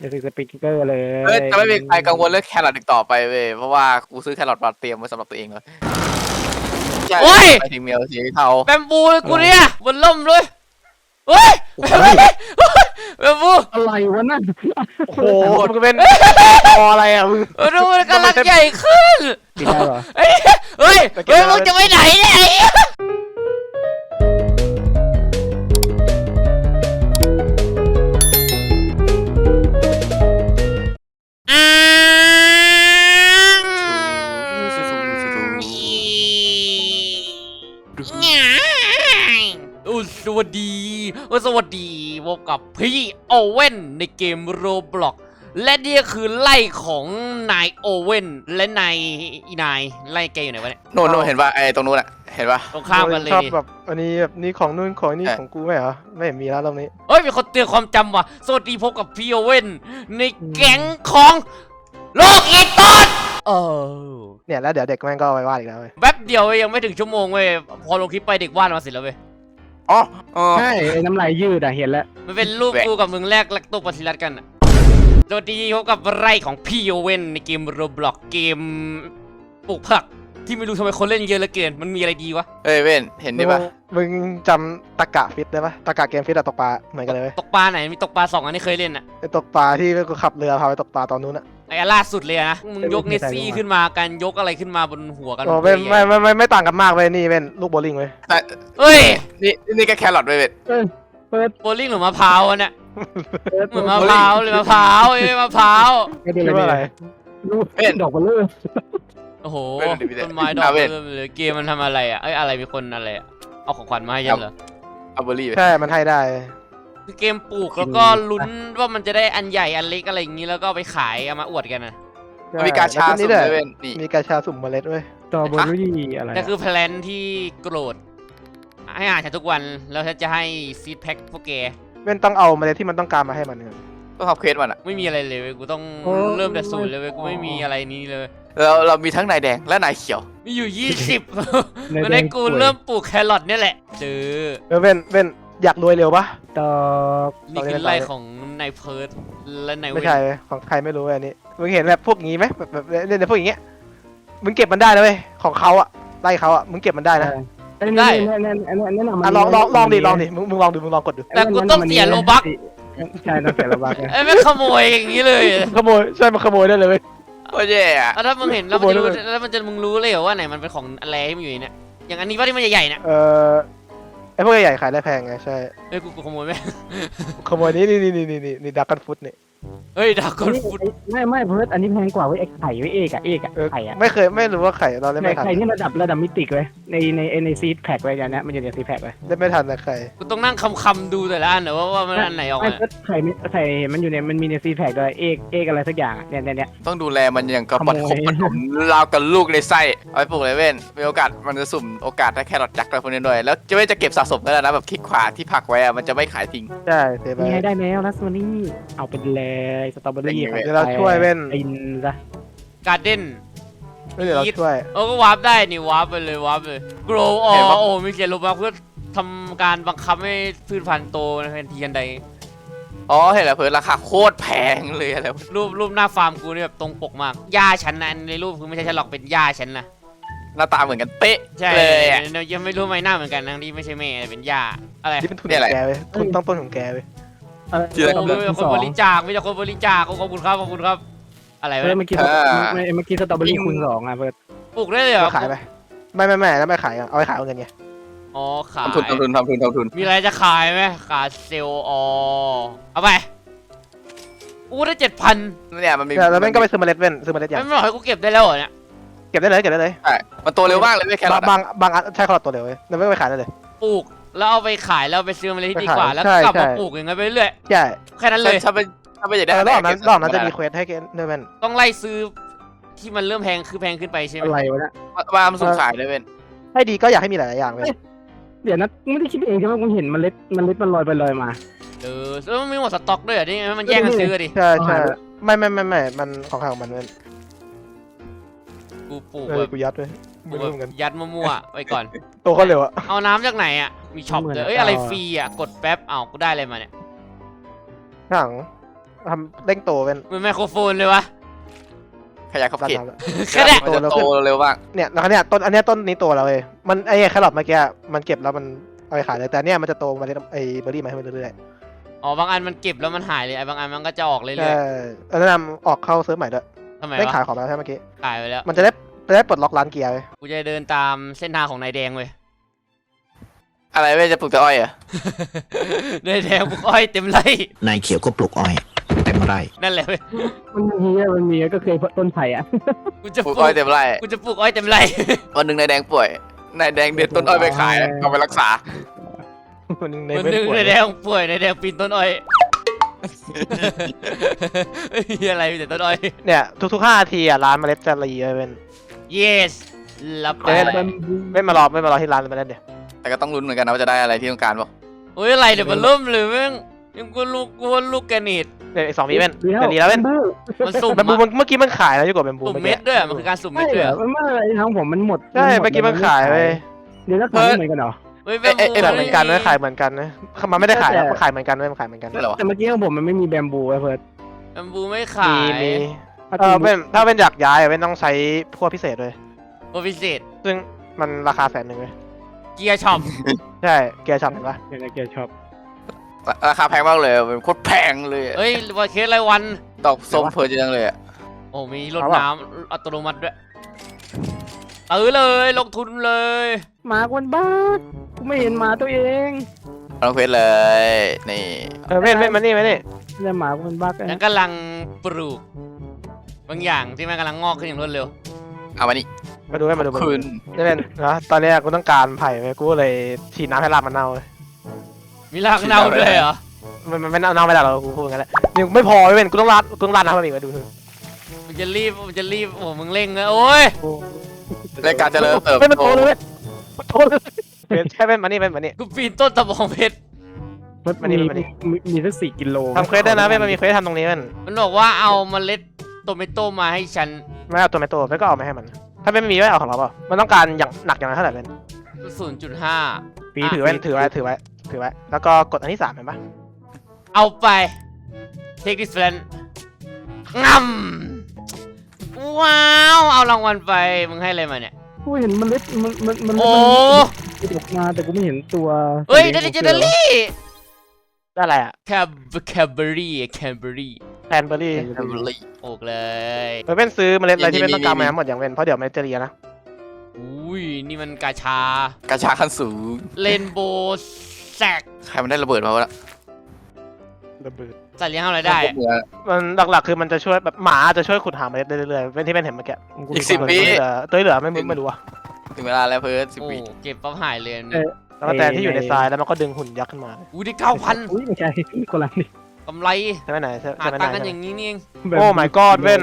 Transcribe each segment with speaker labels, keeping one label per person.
Speaker 1: เดี๋ยวสปิเกอร์เลย
Speaker 2: เอ้ยจะไม่มีใครกังวลเรื่องแครอทอีกต่อไปเว้ยเพราะว่ากูซื้อแครอทมาเตรียมไว้สำหรับตัวเองเลยใช่
Speaker 3: โอ้ย
Speaker 2: ไปถึงเมลสีเทา
Speaker 3: แบมบูเลยกูเนี่ยบนล่มเลยเฮ้ยแบมบู
Speaker 1: อะไรวะนั่น
Speaker 4: โอ้โหมันก็เป็นตออะไรอะมึง
Speaker 3: เออดูมันกำลังใหญ่ขึ้น
Speaker 1: ปิดได้เหรอ
Speaker 3: เฮ้ยเฮ้ยเฮ้ยมึงจะไปไหนเนี่ย วัสดีโอ้สวัสดีพบกับพี่โอเว่นในเกมโรบล็อกและนี่ก็คือไล่ของนายโอเว่นและนายอีนายไล่แกอยู่ไหนวะเนี่ย
Speaker 2: โน่นโน่นเห็นป่ะไอ้ตรงนู้นอะเห็นป่ะ
Speaker 3: ตรงข้ามกันเลย
Speaker 4: ชอบ
Speaker 3: ดิ
Speaker 4: แบบอันนี้แบบนี่ของนู่นของนี่
Speaker 2: ใช่
Speaker 4: ของกูไม่เหรอไม่เห็นมีแล้วรอบนี้
Speaker 3: เฮ้ยมีคนเตือนความจำว่ะสวัสดีพบกับพี่โอเว่นในแก๊งของโลกอีตอนเออ
Speaker 4: เนี่ยแล้วเดี๋ยวเด็กแม่งก็เอาไปวาดอีกแล้วเว้ย
Speaker 3: แป๊บเดียวเว้ยยังไม่ถึงชั่วโมงเว้ยพอลงคลิปไปเด็กวาดมาเสร็จแล้วเว้ย
Speaker 2: อ๋ออ๋อ
Speaker 1: ใช่ไอ้น้ำลายยืดอะเห็นแล้ว
Speaker 3: มันเป็นรูป
Speaker 2: แหวะ
Speaker 3: กูกับมึงแรกแลกตัวปฏิรัตกันอะสวัสดีพบกับไร่ของพี่โอเว่นในเกมโรบล็อกเกมปลูกผักที่ไม่รู้ทำไมคนเล่นเยอะเหลือเกิน มันมีอะไรดีวะ
Speaker 2: เอ้ยเว้นเห็นดิป่ะ
Speaker 4: มึงจำตะกะฟิตได้ปะตะกะเกมฟิตอะตกปลาเหมือนกันเลยเว้ย
Speaker 3: ตกปลาไหนมีตกปลาสองอันที่เคยเล่นอะ
Speaker 4: ไอ้ตกปลาที่กูขับเรือพาไปตกปลาตอนนู้นอะ
Speaker 3: ไอ้อันล่าสุดเลยอะนะมึงยกเนสซี่ขึ้นมากันยกอะไรขึ้นมาบนหัวกัน
Speaker 4: โอ้เป็นไม่ไม่ไม่ไม่ต่างกันมากเลยนี่เป็นลูกโบลิ่งเว้ย
Speaker 2: แต่
Speaker 3: เฮ้ย
Speaker 2: นี่นี่ก็แครอทเว้ยเว้น
Speaker 1: เปิด
Speaker 3: โบลิ่งหรือมะพร้าวอะเนี่ย
Speaker 1: เปิด
Speaker 3: เหมือนมะพร้าวเลยมะพร้าวไอ้ยมะพร้าว
Speaker 1: ไม่ได้
Speaker 4: คิดว่าอะไร
Speaker 1: ลูกดอกเบลเลอร์
Speaker 3: โอ้โหต้นไม้ดอกเริ่มเลยเกมมันทำอะไรอะเอ้ยอะไรมีคนอะไรอะเอาของขวัญมาให้ยันเหรอ
Speaker 2: เอาเบอร์รี่ไป
Speaker 4: ใช่มันให้ได้
Speaker 3: คือเกมปลูกแล้วก็ลุ้นว่ามันจะได้อันใหญ่อันเล็กอะไรอย่างงี้แล้วก็เอาไปขายเอามาอวดกันนะ
Speaker 2: มันมีกาชา
Speaker 4: แล้ว
Speaker 2: สุ่
Speaker 4: นี่
Speaker 2: ม
Speaker 4: แหละ
Speaker 2: ด้วยเว้นนี่
Speaker 4: มีกาชาสุ่มเมล็ดเว้ย
Speaker 1: สตรอเบอรี่อะไร
Speaker 3: แต่คือแพลนที่โกรธให้อ่านฉันทุกวันแล้วฉันจะให้ซีดแพ็คพวกแก
Speaker 4: เป็นต้องเอาเมล็ดที่มันต้องการมาให้มันเนี่ย
Speaker 2: ต้องทำเควสมันอะ
Speaker 3: ไม่มีอะไรเลยเว้ยกูต้องเริ่มแต่ศูนย์เลยเว้ยกูไม่มีอะไรนี้เลย
Speaker 2: เราเรามีทั้งนายแดงและนายเขียว
Speaker 3: มีอยู่ยี่สิบมันให้กูเริ่มปลูกแครอทเนี่ยแหละเจอ
Speaker 4: เออเป็นเป็น อยากรวยเร็วปะ
Speaker 1: ดอก
Speaker 3: นี่คือไล่ของนายเพิร์ดและนายเว
Speaker 4: ไม่
Speaker 3: น
Speaker 4: ใช่เว้ยของใครไม่รู้เว้ยอันนี้มึงเห็นแบบพวกงี้ไหมแบบแบบเนี่ยเนี่ยพวกอย่างเงี้ยมึงเก็บมันได้นะเว้ยของเขาอะไล่เขาอะมึงเก็บมันได้นะ
Speaker 1: แนะนำ
Speaker 4: อะลองลองลองดิลองดิมึงมึงลองดูมึงลองกดดู
Speaker 3: แต่กูต้องเสียโลบัก
Speaker 1: ใช่ต้องเสียโลบัก
Speaker 3: ไอ้ไม่ขโมยอย่างนี้เลย
Speaker 4: ขโมยใช่มันขโมยได้เลยเว้ย
Speaker 2: โอ้ยแย่อะ
Speaker 3: แล้วถ้ามึงเห็นแล้วมันจะรู้
Speaker 4: ขโมยด้วย
Speaker 3: แล้วมันจะมึงรู้เลยเหรอว่าไหนมันเป็นของอะไรที่มันอยู่ในเนี่ยอย่างอันนี้ว่าที่มันใหญ่ๆเนี่ย
Speaker 4: เออไอ พวกใหญ่ๆขายได้แพงไงใช่
Speaker 3: เฮ้ยกูกูขโมยไหม
Speaker 4: ขโมยนี้นี่นี่นี่นี่นี่ดักกันฟุตนี่
Speaker 3: เฮ้ยดาวกอนฟูด
Speaker 1: ไม่ไม่เพิร์ดอันนี้แพงกว่าเว้ยไอ้ไข่ไว้เอกอะเอกอะ
Speaker 4: เออ
Speaker 1: ไข่อะ
Speaker 4: ไม่เคยไม่รู้ว่าไข่เราเล่น
Speaker 1: ไข่
Speaker 4: ไม่ทัน
Speaker 1: ไข่นี่ระดับระดับมิติเว้ยในในในซีดแพ็กไว้อย่างเนี้ยมันจะเรียกซีดแพ็กไว้
Speaker 4: เล่นไม่ทันนะไข่
Speaker 3: กูต้องนั่งคำคำๆดูแต่ละอันเหรอว่าว่ามันอันไหนออก
Speaker 1: ไม่
Speaker 3: มา
Speaker 1: เพิร์ดไข่มีไข่มันอยู่ในมันมีในซีดแพ็กด้วยเอกเอกอะไรสักอย่างอะเนี่ยเนี่ยเนี่ย
Speaker 2: ต้องดูแลมันอย่างกับ
Speaker 1: ขโม
Speaker 2: ปั
Speaker 1: ย
Speaker 2: ดขบปัดผมราวกับลูกในไส้เอาไปปลูกเลยเว้นมีโอกาสมันจะสุ่มโอกาสได้แครอทยักษ์อะไรพวกนี้ด้วยแล้วจะไม่จะเก็บสะสมก็ได้นะแบบคลิกขวาที่ผักไว้อะมันจะไม่ขายทิ้ง
Speaker 4: ใช่เทไป
Speaker 1: นี่ให้ได้แล้วลัสมานี่เอาไปเลยสตรอเบอรี่
Speaker 2: เป็นไง
Speaker 4: เดี๋ยวเราช่วยเว้น
Speaker 1: อินซะ
Speaker 3: การ์เด้น
Speaker 4: เดี๋ยวเราช่วย
Speaker 3: เออก็วาร์ปได้นี่วาร์ปไปเลยวาร์ปเลย grow อ๋อโอ้มีเขียนลงมาเพื่อทำการบังคับให้พืชพันธุ์โตในทันทีทันใด
Speaker 2: อ๋อเห็นแล้วเพิ่นราคาโคตรแพงเลยอะไรวะ
Speaker 3: รูปรูปหน้าฟาร์มกูนี่แบบตรงปกมากย่าฉันนะในรูปคือไม่ใช่ฉันหรอกเป็นย่าฉันนะ
Speaker 2: หน้าตาเหมือนกันเป๊ะ
Speaker 3: ใช่
Speaker 2: เลยอะ
Speaker 3: เรายังไม่รู้ไม่หน้าเหมือนกันทั้งที่ไม่ใช่แม่เป็นย่าอะไร
Speaker 4: นี่เป็นทุน
Speaker 2: นี่
Speaker 4: ข
Speaker 2: อะไร
Speaker 4: องแกเว้ยทุนต้องต้นของแกเว้ย
Speaker 1: เออ
Speaker 2: ที่ไหน
Speaker 3: โอ้มีคนบริจาคมีแต่คนบริจาคโอ้ขอบคุณครับขอบคุณครับ อะไร
Speaker 1: เออ
Speaker 3: วะ
Speaker 1: เมื่อกี้
Speaker 2: อ่า
Speaker 1: เมื่อเมื่อกี้สตรอเบอรี่คูณสองอะเพิร์ด
Speaker 3: ปลูกได้เลยเหรอ
Speaker 4: มาขายไปไม่ไม่ไม่แล้วไม่ขายอะเอาไปขายเอาเงินไง
Speaker 3: อ๋อขาย
Speaker 2: ทำทุนทำทุนทำทุนทำทุน
Speaker 3: มีอะไรจะขายไหมขาดเซลล์อ๋อเอาไปอู้ได้เจ็ดพัน
Speaker 2: เนี่ยมันมี
Speaker 4: แต่แล้วแม่งก็ไปซื้อเมล็ดเว้นซื้อเมล็ดอย่าง
Speaker 3: ไม่บอกให้กูเก็บได้แล้วเหรอเนี่ย
Speaker 4: เก็บได้เลยเก็บได้เลย
Speaker 2: ใช่มันโตเร็วมากเลยเว้ยแครอท
Speaker 4: บา
Speaker 2: อะ
Speaker 4: งบางอันใช่ขอดตัวเร็วเว้ยแล้วไม่ไปขายได้เลย
Speaker 3: ปลูก แล้วเอาไปขายแล้วเอาไปซื้อมาเลยที่ดีกว่า
Speaker 4: ไปขาย
Speaker 3: แล้ว
Speaker 4: ใช่
Speaker 3: กลับมา
Speaker 4: ใช่
Speaker 3: ปลูกอย่างเงี้ยไปเรื่อย
Speaker 4: ใช่
Speaker 3: แค่นั้นเลย
Speaker 2: ถ้าเป็นถ้าเป็นอยากได้
Speaker 4: แต่รอบนั้น
Speaker 2: เก็บ
Speaker 4: รอบนั้นจะมี
Speaker 2: ไเค
Speaker 4: วสให้เกนด้วยเว้น
Speaker 3: ต้องไล่ซื้อที่มันเริ่มแพงคือแพงขึ้นไปใช่ไหม
Speaker 1: อะไรวะเนี่ย
Speaker 2: ว่ามันสุ่มขายเลยเว้ย
Speaker 4: ให้ดีก็อยากให้มีหลายๆอย่างเว้ย
Speaker 1: เดี๋ยวนะไม่ได้คิดเองใช่ไหมกูเห็นมันเล็ดมันเล็ดมันลอยไปลอยมา
Speaker 3: เออแล้วมันมีหมดสต็อกด้วยเหรอที่มันแย่งกันซื้อดิ
Speaker 4: ใช่ใช่
Speaker 1: เอาหายไป
Speaker 4: ไม่ไม่ไม่ไม่มันของใครของมันเว้ย
Speaker 3: กูปลูก
Speaker 4: เอ
Speaker 3: แบ
Speaker 4: อบกูยัดเว้ย
Speaker 3: ปลู
Speaker 4: ไม่
Speaker 3: ก
Speaker 4: รู้
Speaker 3: แบ
Speaker 4: เหมือนกัน
Speaker 3: บยัดมั่วๆไว้ก่อน
Speaker 4: โตก็เร็วอะ
Speaker 3: เอาน้ำจากไหนอะ มีช็อปเลยเอ้ยอะไรฟรีอะ กดแป๊บเอากูได้อะไรมาเนี่ย
Speaker 4: ถังทำเร่งโตเป็น
Speaker 3: เหมือนไมโครโฟนเลยวะ
Speaker 2: ขยายขอบเขต
Speaker 4: ด้านหน้า
Speaker 3: แค่เนี้ย
Speaker 2: มันจะโตเร็วมาก
Speaker 4: เนี่ยแล้วเนี่ยต้นอันเนี้ยต้นนี้โตแล้วเว้ยมันไอ้แครอทเมื่อกี้มันเก็บแล้วมันเอาไปขายเลยแต่เนี่ยมันจะโตมาเรื่อยไอ้เบอร์รี่มาให้มันเรื่อย
Speaker 3: อ๋อบางอันมันเก็บแล้วมันหายเลยไอ้บางอันมันก็จะออก
Speaker 4: ๆ
Speaker 3: เรื่
Speaker 4: ใช่
Speaker 3: อย
Speaker 4: เออแนะนำออกเข้าเซิร์ฟใหม่ด้วย
Speaker 3: ๆทำไม
Speaker 4: ได้
Speaker 3: วะ
Speaker 4: ขายของแล้วใช่เมื่อกี้
Speaker 3: ขายไปแล้ว
Speaker 4: มันจะได้ จะได้ปลดล็อกร้านเกียร์เว้ย
Speaker 3: กูจะเดินตามเส้นทางของนายแดงเว้ย
Speaker 2: อะไรเว้ยจะปลูกแต่อ้อยเหรอะ
Speaker 3: นายแดงปลูกอ้อยเต็มไร่
Speaker 5: นายเขียวก็ปลูกอ้อยเต็มไร่
Speaker 3: นั่นแหละเว้ย
Speaker 1: มันมีอะมันมีก็คือต้นไผ่อะ
Speaker 3: กูจะ
Speaker 2: ปลู
Speaker 3: ป
Speaker 2: ก
Speaker 3: ลู
Speaker 2: อ้อย
Speaker 3: ก
Speaker 2: เต็มไร่
Speaker 3: กูจะปลูกอ้อยเต็มไร่
Speaker 2: วันหนึ่งนายแดงป่วยนายแดงเด็ดต้นอ้อยไปขายเอาไปรักษา
Speaker 4: มันใน
Speaker 3: วัน
Speaker 4: เว้น
Speaker 3: หนึ่ง
Speaker 4: ป่วย
Speaker 3: นายแดงป่วยนายแดงปีนต้นอ้อยเฮ้ยอะไรมีแต่ต้นอ้อย
Speaker 4: เนี่ยทุกๆห้านาทีอะร้านเมล็ดจะรีเว้ยเป็น
Speaker 3: yes รับไป
Speaker 4: เอ๊ะไม่มารอไม่มารอที่ร้านเมล็ดเดี๋ยว
Speaker 2: แต่ก็ต้องลุ้นเหมือนกันนะว่าจะได้อะไรที่ต้องการเปล่า
Speaker 3: โอ้ยอะไรเดี๋ยวมันเริ่มเลยแม่งยังกูลูกกูว่าลูกแกนิด
Speaker 4: เนี่ยอีกสองวิเป็นจะรีแล้วเป็น
Speaker 3: มันสุ่ม
Speaker 4: แบมบู
Speaker 3: อะ
Speaker 4: มันเมื่อกี้มันขายแล้วอยู่กับแบมบู
Speaker 3: สุ่ม
Speaker 4: เมื่อ
Speaker 3: เม็
Speaker 4: กี้
Speaker 3: ดด้วยอะมันคือการสุ่มเม็
Speaker 1: ใช่
Speaker 3: ด
Speaker 1: เห
Speaker 3: ด้วย
Speaker 1: รอ
Speaker 3: อะ
Speaker 1: มันไม่อะไรทางผมมันหมด
Speaker 4: ใช่เมื่อกี้มันขายเว้ย
Speaker 1: เดี๋ยวแล้วขายไม่เหมือนกันเหรอ
Speaker 3: เฮ้ยแบ
Speaker 2: เอ๊ะ
Speaker 3: ม
Speaker 2: เอ๊ะ
Speaker 3: บู
Speaker 2: เอ๊ะ
Speaker 4: เหมือนกันนะขายเหมือนกันนะมันไม่ได้ขายแล้วมันขายเหมือนกันเว้ยมันขายเหมือนกัน
Speaker 2: ได้เหรอวะ
Speaker 1: แต่เมื่อกี้ของผมมันไม่มีแบมบูไอ้เพิร์ด
Speaker 3: แบมบูไม่
Speaker 4: มี
Speaker 3: ขาย
Speaker 4: มี เออเป็นถ้าเป็นอยากย้ายเป็นต้องใช้พวกพิเศษด้วย
Speaker 3: โปรพิเศษ
Speaker 4: ซึ่งมันราคาแสนหนึ่งเลย
Speaker 3: เกียร์ช็อป
Speaker 4: ใช่เกียร์ช็อปเห็นปะ
Speaker 1: เดี๋ยวนะเกียร์ชอบ
Speaker 2: ราคาแพงมากเลยเป็นโคตรแพงเลยอะ
Speaker 3: เฮ้ยวันเคสรายวัน
Speaker 2: ดอกส้มเพอร์จังเลยอะ
Speaker 3: โอ้มีรถน้ำอัตโนมัติด้วยตื้อเลยลงทุนเลย
Speaker 1: หมาคนบ้ากูไม่เห็นหมาตัวเอง
Speaker 2: ลองเควสเลย นี่
Speaker 4: เออเว้นเว้นมานี่มานี่
Speaker 1: เนี่ยหมาคนบ้ากัน
Speaker 3: ฉันกำลังปลูก บางอย่างที่มันกำลังงอกขึ้นอย่างรวดเร็ว
Speaker 2: เอามานี่
Speaker 4: มาดูให้มาดูมาดู
Speaker 2: คืน
Speaker 4: นี่เป็นนะตอนเนี้ยกูต้องการไผ่ไว้กูเลยฉีดน้ำให้รากมันเน่าเลย
Speaker 3: มีรากเน่าด้วยเหรอ
Speaker 4: มันมันไม่เน่าเน่าไม่ได้หรอกกูพูดงั้นแหละยังไม่พอเว้นกูต้องราดกูต้องราดน้ำมันอีกมาดู
Speaker 3: มึงจะรีบมึงจะรีบโอ้มึงเร่งนะโอ้ย
Speaker 2: รายการเจริญเติบ
Speaker 4: ไม่มัน
Speaker 2: โต
Speaker 4: โตเลยเว้ยมันโตเลยเว้นใช่เว้นมานี่เว้นมานี่
Speaker 3: กูปีนต้นตะบองเพชร
Speaker 1: มัน
Speaker 4: มานี่
Speaker 1: มี
Speaker 4: มานี่
Speaker 1: มีมีสักสี่กิโล
Speaker 4: ทำเควสได้นะเว้นมันมีเควสทำตรงนี้เว้น
Speaker 3: มันบอกว่าเอาเมล็ดโต เมโต้มาให้ฉัน
Speaker 4: ไม่เอาตัวไม่โตไม่ก็เอามาให้มัน ถ้าไม่มีไว้เอาของเราเปล่ามันต้องการอย่างหนักอย่างไรเท่าไหร่เว้น
Speaker 3: 0.5
Speaker 1: ปี
Speaker 4: ถือไว้ถือไว้ถือไว้ถือไว้ แล้วก็กดอันที่สามเห็นปะ
Speaker 3: เอาไป take this friend งำว้าว เอารางวัลไป มึงให้อะไรมาเนี่ย
Speaker 1: กูเห็นมันเล็ดมันมันมัน
Speaker 3: โอ้
Speaker 1: มันตกมาแต่กูไม่เห็นตัว
Speaker 3: เฮ้ยได้ดิจิทัลลี่
Speaker 4: ได้อะไรอะ
Speaker 3: แคบแคบเบอรี่แคบเบอรี่
Speaker 4: แพนเบอร์รี่
Speaker 3: โอกเลย
Speaker 4: เออเป็นซื้อเมล็ดอะไรที่เป็น
Speaker 2: นี่
Speaker 4: ต้องการ
Speaker 2: นี่
Speaker 4: มาหมดอย่างเว้นเพราะเดี๋ยวเมล็ดจะเรียนะ
Speaker 3: อุ้ยนี่มันกาชา
Speaker 2: กระชากขั้นสูง
Speaker 3: เลนโบแซก
Speaker 2: ใครมันได้ระเบิดมาวะล่ะ
Speaker 4: ระเบิด
Speaker 3: สัตว์เลี้ยงทำอะไรได้อะ
Speaker 4: มันหลักๆคือมันจะช่วยแบบหมาจะช่วยขุดหาเมล็ดได้เรื่อยๆเป็นที่เป็นเห็นเมื่อกี้
Speaker 2: อีกสิบ
Speaker 4: ตัว
Speaker 2: ปี
Speaker 4: ที่เหลือตัวที่เหลือไม่รู้ไม่รู้อะ
Speaker 2: ถึงเวลาแล้วเพิร์ดสิบ
Speaker 3: โอ้
Speaker 2: วิ
Speaker 3: เก็บปั๊บหายเลย
Speaker 1: เออ
Speaker 4: แล้วก็แต่ที่อยู่ในทรายแล้วมันก็ดึงหุ่นยักษ์ขึ้นมา
Speaker 3: อุ้ยได้เก้าพัน
Speaker 1: อุ้ยไม่ใช่คนละนี่
Speaker 3: กำไร
Speaker 4: ใช่ไหมไหนใช่
Speaker 3: หา
Speaker 4: ใช่ไหมไห
Speaker 3: ตังค์กัน
Speaker 4: น
Speaker 3: อย่างนี้นี่เอง
Speaker 1: แบบ
Speaker 4: โอ้ my god เว้น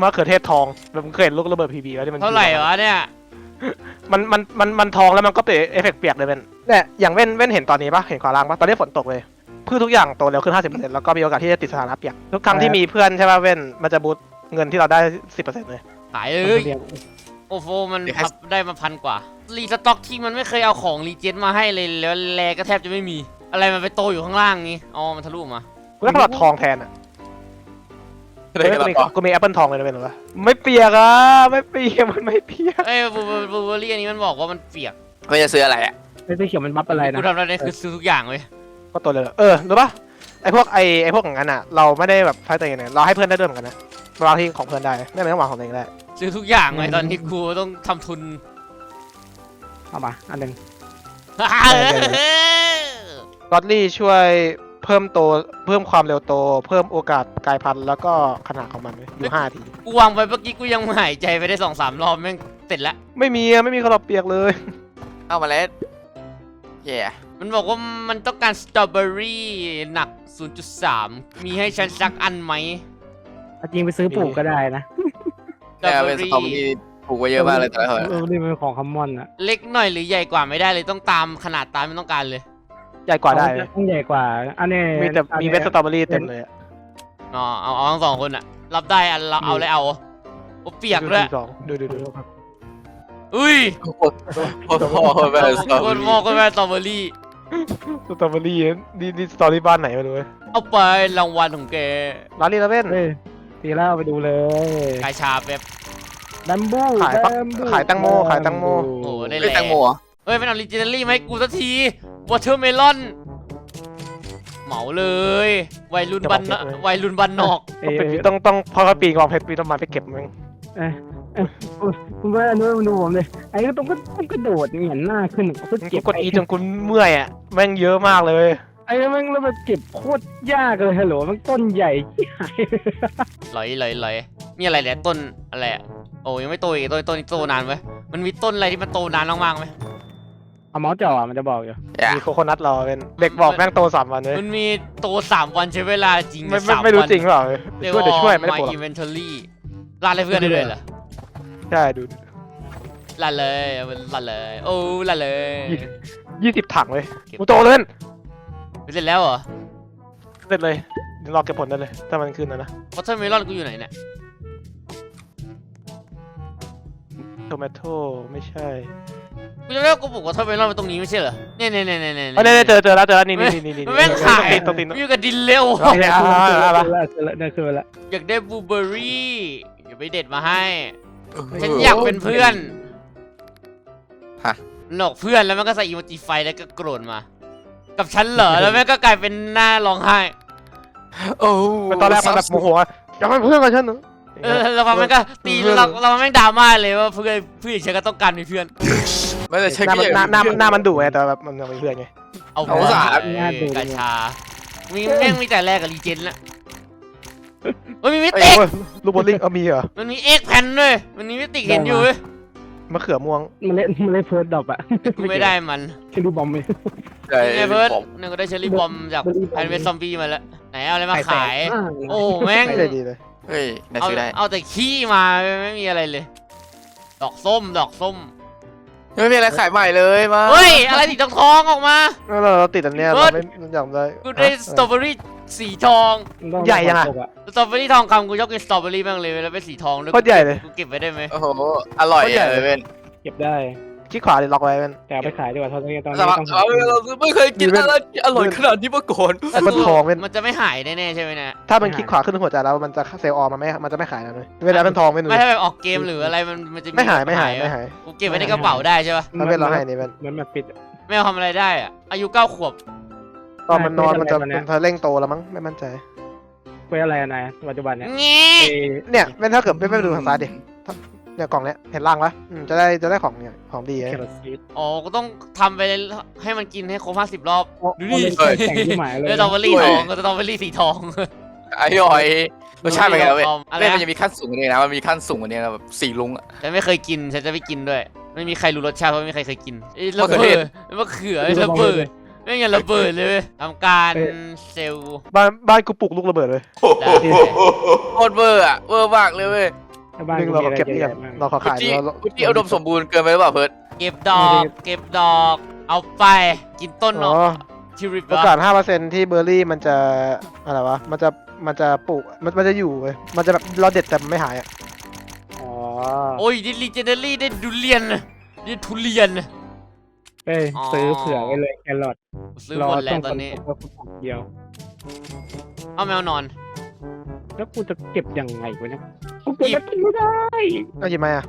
Speaker 4: มะเขือเทศทองแบบมึงเคยเห็นลูกระเบิดพีบีแล้วที่มัน
Speaker 3: เท่าไหร่วะเนี่ย
Speaker 4: มันมันมันมันทองแล้วมันก็เป็นเอฟเฟกต์เปียกเลยเว้นเนี่ยอย่างเว้นเว้นเห็นตอนนี้ปะเห็นขวาล่างปะตอนนี้ฝนตกเลยพืชทุกอย่างโตเร็วขึ้น 50%แล้วก็มีโอกาสที่จะติดสถานะเปียกทุกครั้งที่มีเพื่อนใช่ป่ะเว้นมันจะบูตเงินที่เราได้ 10%เลย
Speaker 3: ขายเลยโอ้โฟมันพับได้มาพันกว่า รีสต็อกที่มันไม่เคยเอาของรีเจนมาให้เลยแล้วแลก็แทบจะไม่มี อะไรมันไปโตอยู่ข้างล่างนี้อ๋อมันทะลุมา
Speaker 4: กูได้กระดาษทองแทนอะ
Speaker 2: ได้กัน
Speaker 4: กูมี
Speaker 2: ต่อ
Speaker 4: กูมีแอปเปิลทองเลยนะเว้นหรอวะไม่เปียกอะไม่เปียกมันไม่เปียก
Speaker 3: เอ้ยบูบูบูเบอรี่อันนี้มันบอกว่ามันเปียก
Speaker 2: ไม่จะซื้ออะไรอะ
Speaker 1: ไม่ใช่เขียวมันบัฟอะไรนะ
Speaker 3: กูทำอะไรได้คือซื้อทุกอย่างเว้ย
Speaker 4: ก็ตัวเลยเออรู้ปะไอพวกไอไอพวกอย่างนั้นอะ เราไม่ได้แบบใช้ตัวเองเนี่ยเราให้เพื่อนได้ด้วยเหมือนกันนะบางทีของเพื่อนได้ไม่เป็นต้องหวังของตัวเองได้
Speaker 3: ซื้อทุกอย่างเลยตอนนี้กูต้องทำทุน
Speaker 1: เอามาอันหนึ่ง
Speaker 4: กอดลี่ช่วย เพิ่มโตเพิ่มความเร็วโต เพิ่มโอกาสกลายพันธุ์แล้วก็ขนาดของมันเว้ยอยู่ห้าที
Speaker 3: กูวางไปเมื่อกี้กูยังหายใจไปได้สองสามรอบแม่งเสร็จแล้ว
Speaker 4: ไม่มีอะไม่มีขนมเปียกเลย
Speaker 2: เอามาแล้วเย่
Speaker 3: มันบอกว่ามันต้องการสตรอเบอรี่หนัก 0.3 มีให้ฉันสักอันไหม
Speaker 1: จริงไปซื้อปลูกก็ได้นะ
Speaker 3: สตรอ
Speaker 2: แต่
Speaker 3: เบ
Speaker 2: เป็
Speaker 3: อน
Speaker 2: ส
Speaker 3: รี่
Speaker 2: ตรอเบอรี่ปลูกไว้เยอะมากเลยแต่ละคน
Speaker 1: เออนี่มันของคัมมอนอะ
Speaker 3: เล็กหน่อยหรือใหญ่กว่าไม่ได้เลยต้องตามขนาดตามไม่ต้องการเลย
Speaker 4: ใหญ่กว่าได้เว้ย
Speaker 1: ต้องใหญ่กว่า อันนี้
Speaker 4: มีแต่มีเม็ดสตรอเบอรี่เต็มเลยอะ
Speaker 3: อ๋อเอาเอาทั้งสองคนอะรับได้อันเราเอาเลยเอาโอ้เปียกด้วย
Speaker 4: ดูสองดูดูดู
Speaker 3: อุ้ย
Speaker 2: โอ้โหแบบสตรอ
Speaker 3: ค
Speaker 2: เบอน
Speaker 3: ม
Speaker 2: รี่
Speaker 3: องคนแม่สตรอเบอรี่
Speaker 4: สตรอเบอรี่นี่นี่สตอรี่บ้านไหนไม่รู้เว้ย
Speaker 3: เอาไปรางวัลของแก
Speaker 4: ร้านนี้นะเว้น
Speaker 1: เฮ้ยตีแล้วไปดูเลย
Speaker 3: กายชาแบบ
Speaker 1: ดัมบู
Speaker 4: ขายปะขายแตงโมขายแตงโม
Speaker 3: โอ้ได้
Speaker 2: เฮ้ย
Speaker 3: แห
Speaker 2: แต
Speaker 3: ละ
Speaker 2: งโมเหรอ
Speaker 3: เฮ้ยเป็นออริจินัลลี่ไหมาให้กูสักที วอเทอร์เมลอน เหมาเลย วัยรุ่นบันนวัยรุ่นบันนอก
Speaker 1: เอ้ย
Speaker 4: เป็นต้องต้องพอเขาปีนกองเพชรปีนต้นไม้ไปเก็บมึง
Speaker 1: เอ้ยเอ้ยคุณว่าอันนู้นดูผมเลยไอ้ก็ต้องก็ต้องกระโดดอย่างเงี้ยหน้าขึ้นก็
Speaker 4: กู
Speaker 1: เก็บ
Speaker 4: กดอีจนกูเมื่อยอะแม่งเยอะมากเลย
Speaker 1: ไอ้แม่งแล้วมันเก็บโคตรยากเลยฮัลโหลมันต้นใหญ่ที่หาย
Speaker 3: หลอยหลอยหลอยมีอะไรเนี่ยต้นอะไรอะโอ้ยังไม่โตอีกต้นต้นนี้โตนานไหมมันมีต้นอะไรที่มันโตนานมากๆไหม
Speaker 1: เอาเมาส์จ่อมันจะบอกอยู่
Speaker 2: อย่า
Speaker 4: มีโคโคนัทรอเป็นเด็กบอกแม่งโตสามวันเลย
Speaker 3: มันมีโตสามวันใช้เวลาจริง
Speaker 4: ไม่
Speaker 3: สา
Speaker 4: ไม่ไม่รู้
Speaker 3: วัน
Speaker 4: จริงเปล่า
Speaker 3: เรียก
Speaker 4: ช่วย
Speaker 3: ว่า
Speaker 4: เดี๋ยวช่วยไม่ได้
Speaker 3: my
Speaker 4: ผลหรอก
Speaker 3: inventory ลาดให้เพื่อนได้เลยเหรอ
Speaker 4: ใช่ดู
Speaker 3: ลาดเลยเอาไปลาดเลยโอ้ลาดเลย
Speaker 4: ยี่สิบถังเลย
Speaker 3: เก็บ
Speaker 4: กูโตเลยเว้น
Speaker 3: เสร็จแล้วเหรอ
Speaker 4: เสร็จเลยเดี๋ยวรอเก็บผลได้เลยถ้ามันขึ้นนะนะ
Speaker 3: วอเทอร์เมลอนกูอยู่ไหนเนี่ย
Speaker 4: โทมัโตไม่ใช่
Speaker 3: กูจะเรียกว่ากูปลูกวอเทอร์เมลอนไว้ตรงนี้ไม่ใช่เหรอเนี่ยเนี่ยเนี่ยเนี่ยเนี่ย
Speaker 4: เออเนี่ยเจอเจอแล้วเจอแล้วนี่นี่นี่นี่
Speaker 3: มันแม่งขาย
Speaker 4: ตรงตีนตรง
Speaker 3: อ
Speaker 4: ตีน
Speaker 3: ยู่กับดินเร็ว
Speaker 4: เอาเนี่ยเอาเอาเอาเอา
Speaker 1: แล้วคือแล้วนี่คือแล้ว
Speaker 3: อยากได้บลูเบอร์รี่เดี๋ยวไปเด็ดมาให้ ฉันอยากเป็นเพื่อน
Speaker 2: ฮะ
Speaker 3: หลอกเพื่อนแล้วมันก็ใส่อีโมจิไฟแล้วก็โกรธมา กับฉันเหรอแล้วแม่งก็กลายเป็นหน้าร้องไห้
Speaker 2: โอ้
Speaker 4: ตอนแรกมันแบบโมโหอะอย่ามาเพื่อนกับฉันนะ
Speaker 3: เออแล้วพอมันก็ตี
Speaker 4: เพื่อน
Speaker 3: เราเราแม่งดราม่าเลยว่าเพื่อนเพื่อนฉันก็ต้องการมีเพื่อน
Speaker 2: ไม่แต่ใช่
Speaker 4: หน้า
Speaker 2: ก็
Speaker 4: มัน
Speaker 2: อยาก
Speaker 4: หน้าหน้าหน้ามันดุไงแต่แบบมันยังเป็นเพื่อนไง
Speaker 3: เอา
Speaker 2: เอาสาร
Speaker 3: กาชา มีแม่งมีแต่แรกกับรีเจนละเฮ้ยมีมิ
Speaker 4: เอ้ย
Speaker 3: ติก
Speaker 4: โอ้ยลูกบอลลิงเอามีเหรอ
Speaker 3: มันมีเอ็กแผ่นด้วย มันมีมิติกเห็นอยู่เว้ย
Speaker 4: มะเขือม่วง
Speaker 1: มันเล่นมันเล่นเพิร์ดดรอปอะ
Speaker 3: กูไม่ได้มัน
Speaker 1: แค่ดูบอมเลย
Speaker 2: ใช่
Speaker 3: นี่ไงเพิร์ด
Speaker 2: ผม
Speaker 3: นี่ก็ได้เชอรี่บอมจาก
Speaker 1: เชอรี่บอม
Speaker 3: แพนเวสซอมบี้มาแล้ว ไหนเอาอะไรมาขาย
Speaker 1: อ่
Speaker 3: โอ้แม่ง
Speaker 4: ไม่ได้ดี เลย
Speaker 2: เฮ้ยน่า
Speaker 3: เอา
Speaker 2: ซื้อได้
Speaker 3: เอาแต่ขี้มาไม่มีอะไรเลย ดอกส้มดอกส้ม
Speaker 2: ไม่มีอะไรขายใหม่เลยมา
Speaker 3: เฮ้ย อะไรสีทองทองๆออกมา
Speaker 4: แล้วเราเราติดอันเนี้ย
Speaker 3: เบิ
Speaker 4: เรา
Speaker 3: ร์ด
Speaker 4: ไม่อยากได้
Speaker 3: กูได้
Speaker 4: ฮะ
Speaker 3: สตรอเบอรี่สีทอง
Speaker 1: ต้อง
Speaker 4: ใหญ่ยังอะ
Speaker 1: ตกอะ
Speaker 3: สตรอเบอรี่ทองคำกูชอบกินสตรอเบอรี่บ้างเลยแล้วเป็นสีทองด้วย
Speaker 4: โคตรใหญ่เลย
Speaker 3: กูเก็บไว้ได้ไหม
Speaker 2: โอ้โห อร่อย
Speaker 4: โคตรใหญ่
Speaker 2: เลยเว้น
Speaker 1: เก็บได้
Speaker 4: คลิกขวาเลยล็อกไว้มัน
Speaker 1: แต่เอาไปขายดีกว่าตอนนี้ตอน
Speaker 2: ส
Speaker 1: นี้
Speaker 2: บาย
Speaker 1: ต้อง
Speaker 2: เอาเราไม่เคยกินอะไรที่อร่อยขนาดนี้มาก่อน
Speaker 4: ไอ้มันทองเป็น
Speaker 3: มันจะไม่หายแน่ๆใช่ไหมเนะ
Speaker 4: ถ้ามันคลิกขวาขึ้นหัวใจแล้วมันจะเซลล์ออมมันไม่ มันจะไม่ขายนะเลยเวลาเป็นทองเป็นหนึ่ง
Speaker 3: ไม่ถ้าแบบออกเกมหรืออะไรมันมันจะ
Speaker 4: ไม่หายไม่หายไม่
Speaker 3: ปะ
Speaker 4: หาย
Speaker 3: กูเก็บไว้ในกระเป๋าได้ใช่ปะ
Speaker 4: ถ้าเป็นเราให้นี่มัน
Speaker 1: เหมือนแบบปิด
Speaker 3: ไม่เอาทำอะไรได้อะอายุเก้าขวบ
Speaker 4: ตอนมันนอนมันจะ
Speaker 1: ไม่เป็นไร
Speaker 4: มันจะเร่งโตแล้วมั้งไม่มั่นใจ
Speaker 1: เพื่ออะไรอะนายปัจจุบันเนี่ย
Speaker 3: งี้
Speaker 1: เอ้ย
Speaker 4: เนี่ยเป็นถ้าเกิดไม่ไปดูทางซ้ายดิ เนี่ยกล่องเนี้ยเห็นล่างปะอืมจะได้จะได้ของเนี่ยของดีไง
Speaker 1: แครอทซีด
Speaker 3: อ๋อกูต้องทำไปให้มันกินให้ครบห้าสิบรอบ ดูดิ
Speaker 1: เอาเล่นแข่งที่หมายเลย
Speaker 3: เออสตรอเบอรี่ทองสตรอเบอรี่สีทอง
Speaker 2: ไอ้ย่อยรสชาติเป็นไงเว้ย
Speaker 3: อะไร
Speaker 2: เว้ยมัน
Speaker 3: นะ
Speaker 2: ยังมีขั้นสูงกว่านี้นะมันมีขั้นสูงกว่านี้นะแบบสีลุงอะ
Speaker 3: ฉันไม่เคยกิน ฉันจะไม่กินด้วย ไม่มีใครรู้รสชาติเพราะไม่มีใครเคยกินไอ้ระ
Speaker 2: มะเขือ
Speaker 3: เบิ
Speaker 2: เท
Speaker 3: ด
Speaker 2: ศ
Speaker 3: มะเขือไอ้ระเบิดไม่งั้นระเบิดเลยเว้ยทำการเซลล์
Speaker 4: บ้านบ้านกูปลูกลูกระเบิดเลย
Speaker 3: ได้
Speaker 2: โคตรเวอร์อะเวอร์มากเลยเว้ย
Speaker 1: ในบ้าน
Speaker 4: หนึ่ง
Speaker 1: กู
Speaker 4: เรา
Speaker 1: มีอะไร
Speaker 4: เก็บ
Speaker 1: เย
Speaker 4: นี่
Speaker 1: อะ
Speaker 4: กัน
Speaker 1: แยะมาก
Speaker 4: เราขอ
Speaker 2: กุ
Speaker 4: ขาย
Speaker 2: จิ
Speaker 4: เรา
Speaker 2: กุจิอุดมสมบูรณ์เกินไปหรือเปล่าเพิร์ด
Speaker 3: เก็บดอก เก็บดอก เอาไป กินต้น
Speaker 4: อ๋
Speaker 3: เนาะ
Speaker 4: อ
Speaker 3: ทิริป
Speaker 4: โอกาสห้าเปอร์เซ็นที่เบอร์รี่มันจะอะไรวะมันจะมันจะปลูกมันมันจะอยู่เว้ยมันจะแบบเราเด็ดแต่มันไม่หายอะ
Speaker 1: อ๋อ
Speaker 3: โอ้ยดิลิเจเนอรี่ได้ดูเรียนได้ทุเรียน
Speaker 1: เอ้ย
Speaker 3: อ๋อ
Speaker 1: ซื้อเผื่อไว้เลยแครอท
Speaker 3: ซื้อหมดแล้วตอนนี้
Speaker 1: รฝตกเดียว
Speaker 3: เอาแมวนอน
Speaker 1: แล้วกูจะเก็บยังไงวะเนี่ยกูเก็บแล้วกินไม่ได้
Speaker 4: เอาหยิบมาอะ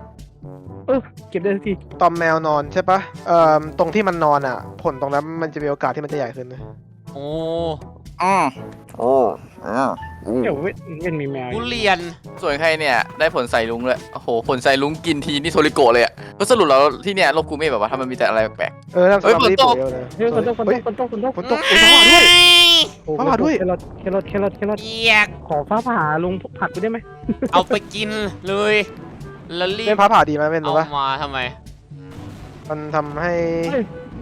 Speaker 1: เออเก็บได้สักที
Speaker 4: ตอมแมวนอนใช่ปะเอ่อตรงที่มันนอนอะ ผลตรงนั้นมันจะมีโอกาสที่มันจะใหญ่ขึ้นนะ
Speaker 3: โอ้
Speaker 2: อืมโอ้อืม
Speaker 1: เดี๋ยวเว้ยมันมีแมวอ
Speaker 3: ทุ
Speaker 1: ยู่
Speaker 3: เรียน
Speaker 2: ส่วนใครเนี่ยได้ผลใส่ลุงเลยโอ้โห ผลใส่ลุงกินทีนี่โทริโกะเลยอะก็สรุปแล้วที่เนี่ยโลกกูไม่แบบว่าถ้ามันมีแต่อะไรแปลก
Speaker 4: เออทำส
Speaker 2: เฮ้ย
Speaker 4: ตรอเบอรี่
Speaker 2: ฝนต
Speaker 4: ปลู
Speaker 2: ก
Speaker 4: กเยอะเลย
Speaker 1: เฮ้ยคนตกคนต
Speaker 4: เฮ้
Speaker 1: กคนตกคนตก
Speaker 4: ฝนตกอุ้ยฟ้าผ่าด้วย
Speaker 1: โอ้โห
Speaker 4: ฟ้าผ่าด้วย
Speaker 1: แครอทแครอทแครอทแครอท
Speaker 3: เกียก
Speaker 1: ขอฟ้าผ่าลงผักกูได้ไหม
Speaker 3: เอาไปกินเลยแล้วรี
Speaker 4: เป็
Speaker 3: บ
Speaker 4: นฟ้าผ่าดีไหมเป็น
Speaker 3: เอา
Speaker 4: รู้ปะ
Speaker 3: มาทำไม
Speaker 4: มันทำให้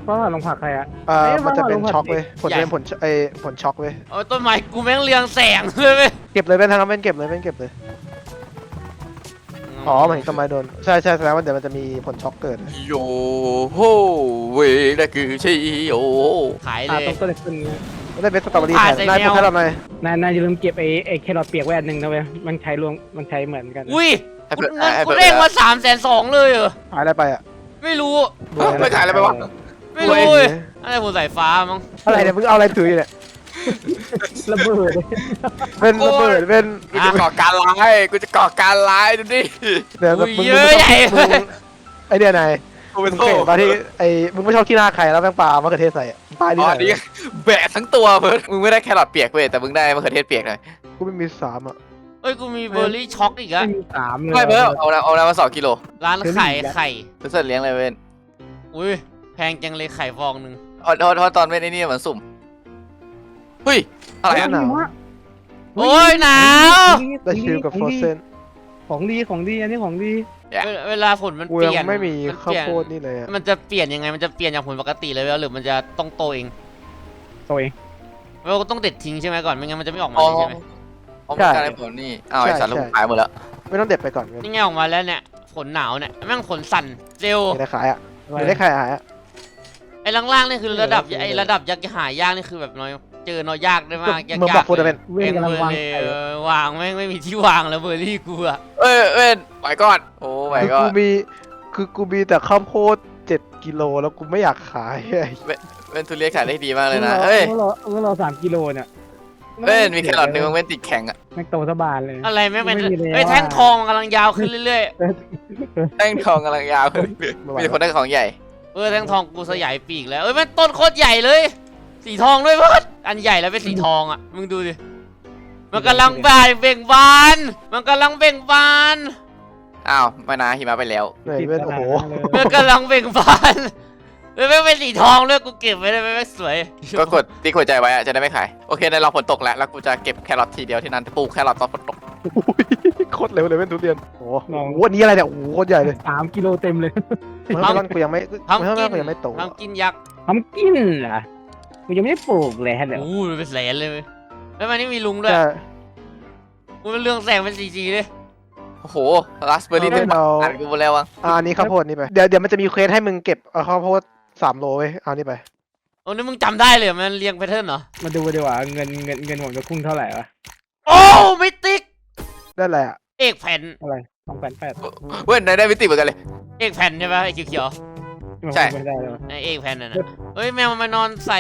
Speaker 1: ฟ้าผ่าลงผักใครอะ
Speaker 4: เอ่อ
Speaker 1: เอ้ย
Speaker 4: มันจะเป็น
Speaker 1: ฟ้าผ่า
Speaker 4: ช็อกเว้ยผล
Speaker 3: ใหญ่
Speaker 4: จะเป็นผลไอผลช็อกเว้ย
Speaker 3: เอาต้นไม้กูแม่งเรียงแสงเลยเว้ย
Speaker 4: เก็บเลยเป็นทางนั้นเป็นเก็บเลยเป็นเก็บเลยอ๋อหมายถึงต้นไม้โดนใช่ใช่แสดงว่าเดี๋ยวมันจะมีผลช็อกเกิด
Speaker 2: ๆโยโฮเวนั่นคือชิโอ
Speaker 3: ขายเล
Speaker 1: อ่ายต้องต้นขึ้นเงี้ย
Speaker 4: ไม่ได้เป็นสตรอเบอรี่
Speaker 3: ผ่า
Speaker 4: แทน
Speaker 3: ใส่
Speaker 4: นาย
Speaker 3: แม
Speaker 4: พู
Speaker 3: ว
Speaker 4: ดแค่ทำไม
Speaker 1: นายนายอย่าลืมเก็บไอ้ไอ้แครอทเปียกไว้อันหนึ่งนะเว้ย มันใช้รวมมันใช้เหมือนกันนะ
Speaker 3: อุ้ย
Speaker 2: ให้
Speaker 3: กู
Speaker 2: เพื่อน
Speaker 3: เงิน
Speaker 2: ให้
Speaker 3: กู
Speaker 2: เพื่อน
Speaker 3: เด้งมาสามแสนสองเลยเหรอ
Speaker 4: หายอะไรไปอะ
Speaker 3: ไม่รู้
Speaker 2: เอ้าไม่ขายอะไรไปวะ
Speaker 3: ไม่รู้เว้ยอะไรผมสายฟ้ามั้ง
Speaker 4: อะไรเนี่ยมึงเอาอะไรถืออยู่เนี่ย
Speaker 1: ระเบิด
Speaker 4: เป็นระเบิดเป็น
Speaker 2: กูจะก่อการร้ายกูจะก่อการร้ายดูดิ
Speaker 4: เดี๋ยว
Speaker 3: อุ้ย
Speaker 4: มึง
Speaker 3: เยอะใหญ่
Speaker 4: มึงไอเดียไหน
Speaker 2: กูเป็น
Speaker 4: มึง
Speaker 2: โซ่
Speaker 4: เคยเห็นปะที่ไอมึงไม่ชอบขี้หน้าใครแล้วแม่งปลามะเขือเทศใส่อะตายดิ
Speaker 2: อ๋อนี่แบะทั้งตัวเพิร์ดมึงไม่ได้แครอทเปียกเว้ยแต่มึงได้มะเขือเทศเปียกหน่อย
Speaker 4: กูไม่มีสามอะ
Speaker 3: เอ้ยกูมีเบอร์รี่ช็อกอีกอะ
Speaker 1: ไม่มีสามเลย
Speaker 2: ไม่เพิร์ดเอาน้ำเอาน้ำมาสองกิโล
Speaker 3: ร้านไข่ไข่
Speaker 2: เพื่อเลี้ยงเลยเว้น
Speaker 3: อุ้ย แพงจังเลยไข่ฟองหนึ่ง
Speaker 2: เพราะเพราะเพราะตอนเว้นไอ้นี่เหมือนสุ่มเฮ้ยอะไร
Speaker 1: เฮ้ย
Speaker 2: อะ
Speaker 4: หนาว
Speaker 3: โอ้ยหนาว
Speaker 4: ได้ชิลกับฟรอเซน
Speaker 1: ของดีของดีอันนี้ของดี
Speaker 3: เวเวลาฝนมัน
Speaker 4: กู
Speaker 3: เป
Speaker 4: ยั
Speaker 3: ลี่ยน
Speaker 4: งไม่มี
Speaker 3: น
Speaker 4: ข้าว
Speaker 3: เปลี่ยน
Speaker 4: โพดนี่เลยอะ
Speaker 3: มันจะเปลี่ยนยังไงมันจะเปลี่ยนจากผลปกติเลยหรือมันจะต้องโตเอง
Speaker 1: ตัวเอง
Speaker 3: เราต้องเด็ดทิ้งใช่ไหมก่อนไม่งั้นมันจะไม่ออกมา
Speaker 2: อ๋อ
Speaker 3: เลยใช่ไหม
Speaker 2: อ๋อมันการได้ผลนี่อ้าวไอ้สัตว์ลูกขายหมดแล้ว
Speaker 4: ไม่ต้องเด็ดไปก่อนไม่
Speaker 3: นี่ไงออกมาแล้วเนี่ยฝนหนาวเนี่ยแม่งฝนสั่นเร็ว
Speaker 4: ได้ขายอะไม่ได้ขายอะ
Speaker 3: ไอ้ล่างๆนี่คือระดับไอ้ระดับยักษ์หายากนี่คือแบบน้อยเจอน้อยยากได้มากยาก
Speaker 4: มึงบอกพูดจะเป็น
Speaker 1: เว้นกำลังวาง
Speaker 3: เอ
Speaker 1: ไข่
Speaker 3: อวางแม่งไม่มีที่วางแล้วเบอร์รี่กูอะ
Speaker 2: เอ้ยเว้นไปก่อนโอ้ my
Speaker 4: คือ
Speaker 2: god
Speaker 4: กูมีคือกูมีแต่ข้าวโพดเจ็ดกิโลแล้วกูไม่อยากขายไอ้
Speaker 2: เว้นทุเรียนขายได้ดีมากเลยนะเอ้ย
Speaker 1: เมื่อเราเมื่อเราสามกิโลเนี่ย
Speaker 2: เว้นมีแครอทหนึ่งเว้นติดแข็งอะ
Speaker 1: แม่งโตสบานเลย
Speaker 3: อะไรแม่งเป็น
Speaker 1: ไม่มีเลย
Speaker 3: เอ้ย
Speaker 1: ว่า
Speaker 3: แท่งทองกำลังยาวขึ้นเรื่อย
Speaker 2: แท่งทองกำลังยาวขึ้นมีแต่คนได้ของใหญ่
Speaker 3: ๆ เออแท่งทองกูสยายปีกแล้วเอ้ยมันต้นโคตรใหญ่เลย สีทองด้วยเพื่อนอันใหญ่แล้วเป็นสีทองอะมึงดูดิมันกำลังบ่ายเบ่งบาน มันกำลังเบ่งบาน
Speaker 2: อ้าวไม่นาหิมะไปแล้ว
Speaker 4: ไหนเว้นโอ้โห
Speaker 3: มันกำลังเบ่งบานเอ้ยแม่งเป็นสีทองด้วยกูเก็บไว้ได้ไหมแม่งสวย
Speaker 2: ก็กดติ๊กหัวใจไว้อะจะได้ไม่ขายโอเคในรอฝนตกแล้วแล้วกูจะเก็บแครอททีเดียวที่นั่นปลูกแครอทตอนฝนตก
Speaker 4: โคตรเร็วเลยเว้นทุเรียนโอ้โหวันนี้อะไรเนี่ยโอ้โหโคตรใหญ่เลย
Speaker 1: สามกิโลเต็มเลย
Speaker 4: เมื่อวันกูยังไม่
Speaker 3: พัง
Speaker 4: เมื่อ
Speaker 3: กิ
Speaker 4: วัน
Speaker 3: น
Speaker 4: กูยังไม่โต
Speaker 3: พังกินยักษ์
Speaker 1: ทำกินเหรอกูยังไม่ได้ปลูกเลยฮะเดี๋ยว
Speaker 3: โอ้โหเป็นแสนเลยเว้ยแล้วมันนี่มีลุงด้วย
Speaker 4: ใช่
Speaker 3: กูเป็นเรื่องแสงเป็นสีจีเลย
Speaker 2: โอ้โหราสเบอร์รี่
Speaker 4: เอา
Speaker 2: เป็นอ่านกูหมดแล้ววัง
Speaker 4: อ่าอันนี้ข้าวโพดนี่ไป เดี๋ยวเดี๋ยวมันจะมีเควสให้มึงเก็บเอาข้าวโพดสามโลเว้ยเอานี่ไป
Speaker 3: โอ้นี่มึงจำได้เลยเหรอมันเรียงแพทเทิร์นเหรอ
Speaker 1: มาดูดีกว่าเงินเงินเงินผมจะพุ่งเท่าไหร่วะ
Speaker 3: โอ้ไม่ติ๊ก
Speaker 4: ได้แหละ
Speaker 3: เอกแผ่น
Speaker 1: อะไรสองแปดแปด
Speaker 2: เว้ยได้ได้มิติเหมือนกันเลย
Speaker 3: เอกแผ่นใช่ปะไอ้เขียว
Speaker 2: ใช่
Speaker 1: ไม่ได้เลยวะ
Speaker 3: ๆไอ้เอกแผ่นน่ะนะเฮ้ยแมวมันมานอนใส่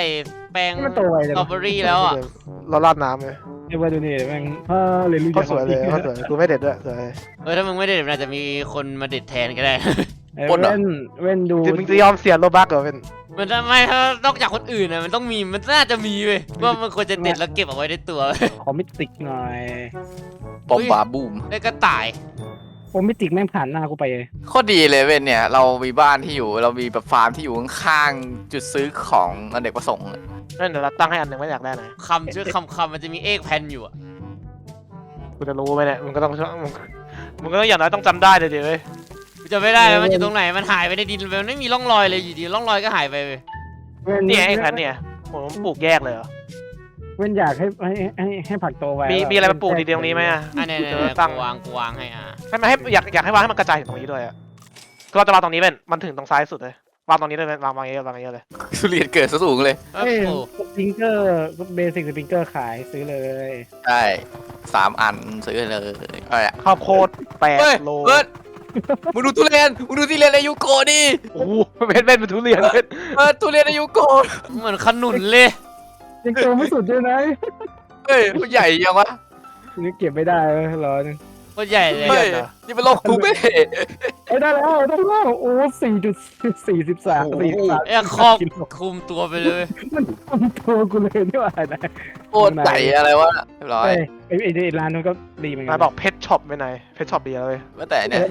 Speaker 3: แปรง
Speaker 1: มันโตไวเล
Speaker 3: ส
Speaker 1: ย
Speaker 3: ตรอ
Speaker 1: วะ
Speaker 3: เบอรี่แล้วอะ
Speaker 4: เราราดน้ำเลย
Speaker 1: เดี๋ยวมาดูนี่แม่งเออเลยรู้
Speaker 4: เขาสวยเลยเขาสวยกูไม่เด็ดด้วยสวย
Speaker 3: เออถ้ามึงไม่ได้เด็ดมันอาจจะมีคนมาเด็ดแทนก็ได้
Speaker 1: เว้นเว้นดู
Speaker 4: มึงจะยอมเสียโลบักเหรอเป็น
Speaker 3: มันจะไม่ถ้านอกจากคนอื่นนะมันต้องมีมันน่าจะมีเว้ยว่ามันควรจะเด็ดแล้วเก็บเอาไว้ในตัว
Speaker 1: ขอมิติกหน่อย
Speaker 2: บอมบาบูม
Speaker 3: ได้กระต่าย
Speaker 1: ผมมิติกแม่งผ่านหน้ากูไปเลย
Speaker 2: โคตรดีเลยเว้นเนี่ย เรามีบ้านที่อยู่เรามีแบบฟาร์มที่อยู่ข้างๆจุดซื้อของอเนกประสงค์
Speaker 4: นั่นเดี๋ยวเราตั้งให้อันหนึ่งไม่อยากได้ไหน
Speaker 3: คำชื่อคำคำมันจะมีเอกแผ่นอยู่อะ
Speaker 4: กูจะรู้ไหมเนี่ยมึงก็ต้องมึงมึงก็ต้องอย่างน้อยต้องจำได้เลยดิเว้ย
Speaker 3: กูจะไม่ได้แล้วมันอยู่ตรงไหนมันหายไปในดินมันไม่มีร่องรอยเลยอยู่ดีร่องรอยก็หายไปเว้ย
Speaker 1: เว้น
Speaker 4: เนี่ยไอ้แผ่นเนี่ยผมปลูกแยกเลยเหรอ
Speaker 1: เว้นอยากให้ให้ให้ให้ผักโตไว
Speaker 4: มีมีอะไรมาปลูกดีๆตรงนี้ไหมอะ
Speaker 3: อันนี้
Speaker 4: กู
Speaker 3: เนี่ย
Speaker 4: จะ
Speaker 3: เนี่ย
Speaker 4: ตั้ง
Speaker 3: กูวางกูวางให้อะ
Speaker 4: ให้มันให้อยากอยากให้วางให้มันกระจายถึงตรงนี้ด้วยอะก็จะวางตรงนี้เป็นมันถึงตรงซ้ายสุดเลยวางตรงนี้เลยเป็นวางวางเยอะวางเยอะเลย
Speaker 2: ทุเรียนเกิดซะสูงเลย
Speaker 3: เอ้
Speaker 1: เอ้
Speaker 3: ย
Speaker 1: ย
Speaker 3: โอ้
Speaker 1: สปริงเกอร์เบสิกสปริงเกอร์ขายซื้อเลย
Speaker 2: ใช่สามอันซื้อเลยอะไรอะ
Speaker 4: ข้าวโพดแปด
Speaker 2: เฮ้ย
Speaker 4: โล
Speaker 2: เบิร์ดมึงดูทุเรียนมึงดูทุเรียนในยูโกะดิ
Speaker 4: โอ้โหเป็นเป็นเป็นทุเรียนเป็น
Speaker 2: เออทุเรียนในยูโกะ
Speaker 3: เหมือนขนุนเลย
Speaker 1: ยังโตไม่สุดด้วยนะ
Speaker 2: เฮ้ยมันใหญ่ยังวะ
Speaker 1: นี่เก็บไม่ได้เลยรอนึง
Speaker 3: โคตรใหญ่เลย
Speaker 2: เฮ้ยนี่เป็นโลกคูเป้
Speaker 1: เอ้ยได้แล้วได้แล้วโอ้สี่จุดสี่สิบสามสี่สิบสาม
Speaker 3: ไอ้ครอบคุมตัวไปเลย
Speaker 1: มันมันตัวกูเลยนี่หว่านะ
Speaker 2: โคตรใหญ่อะไรวะเรียบร้อย
Speaker 1: เอ้ยไอ้ไอ้ไอ้ร้านนั้นก็ดีเหมือนกั
Speaker 4: นายบอกเพชช็อปไปไหน เพชช็อปดีแล้วเว้ย
Speaker 2: ว่าแต่เนี่ย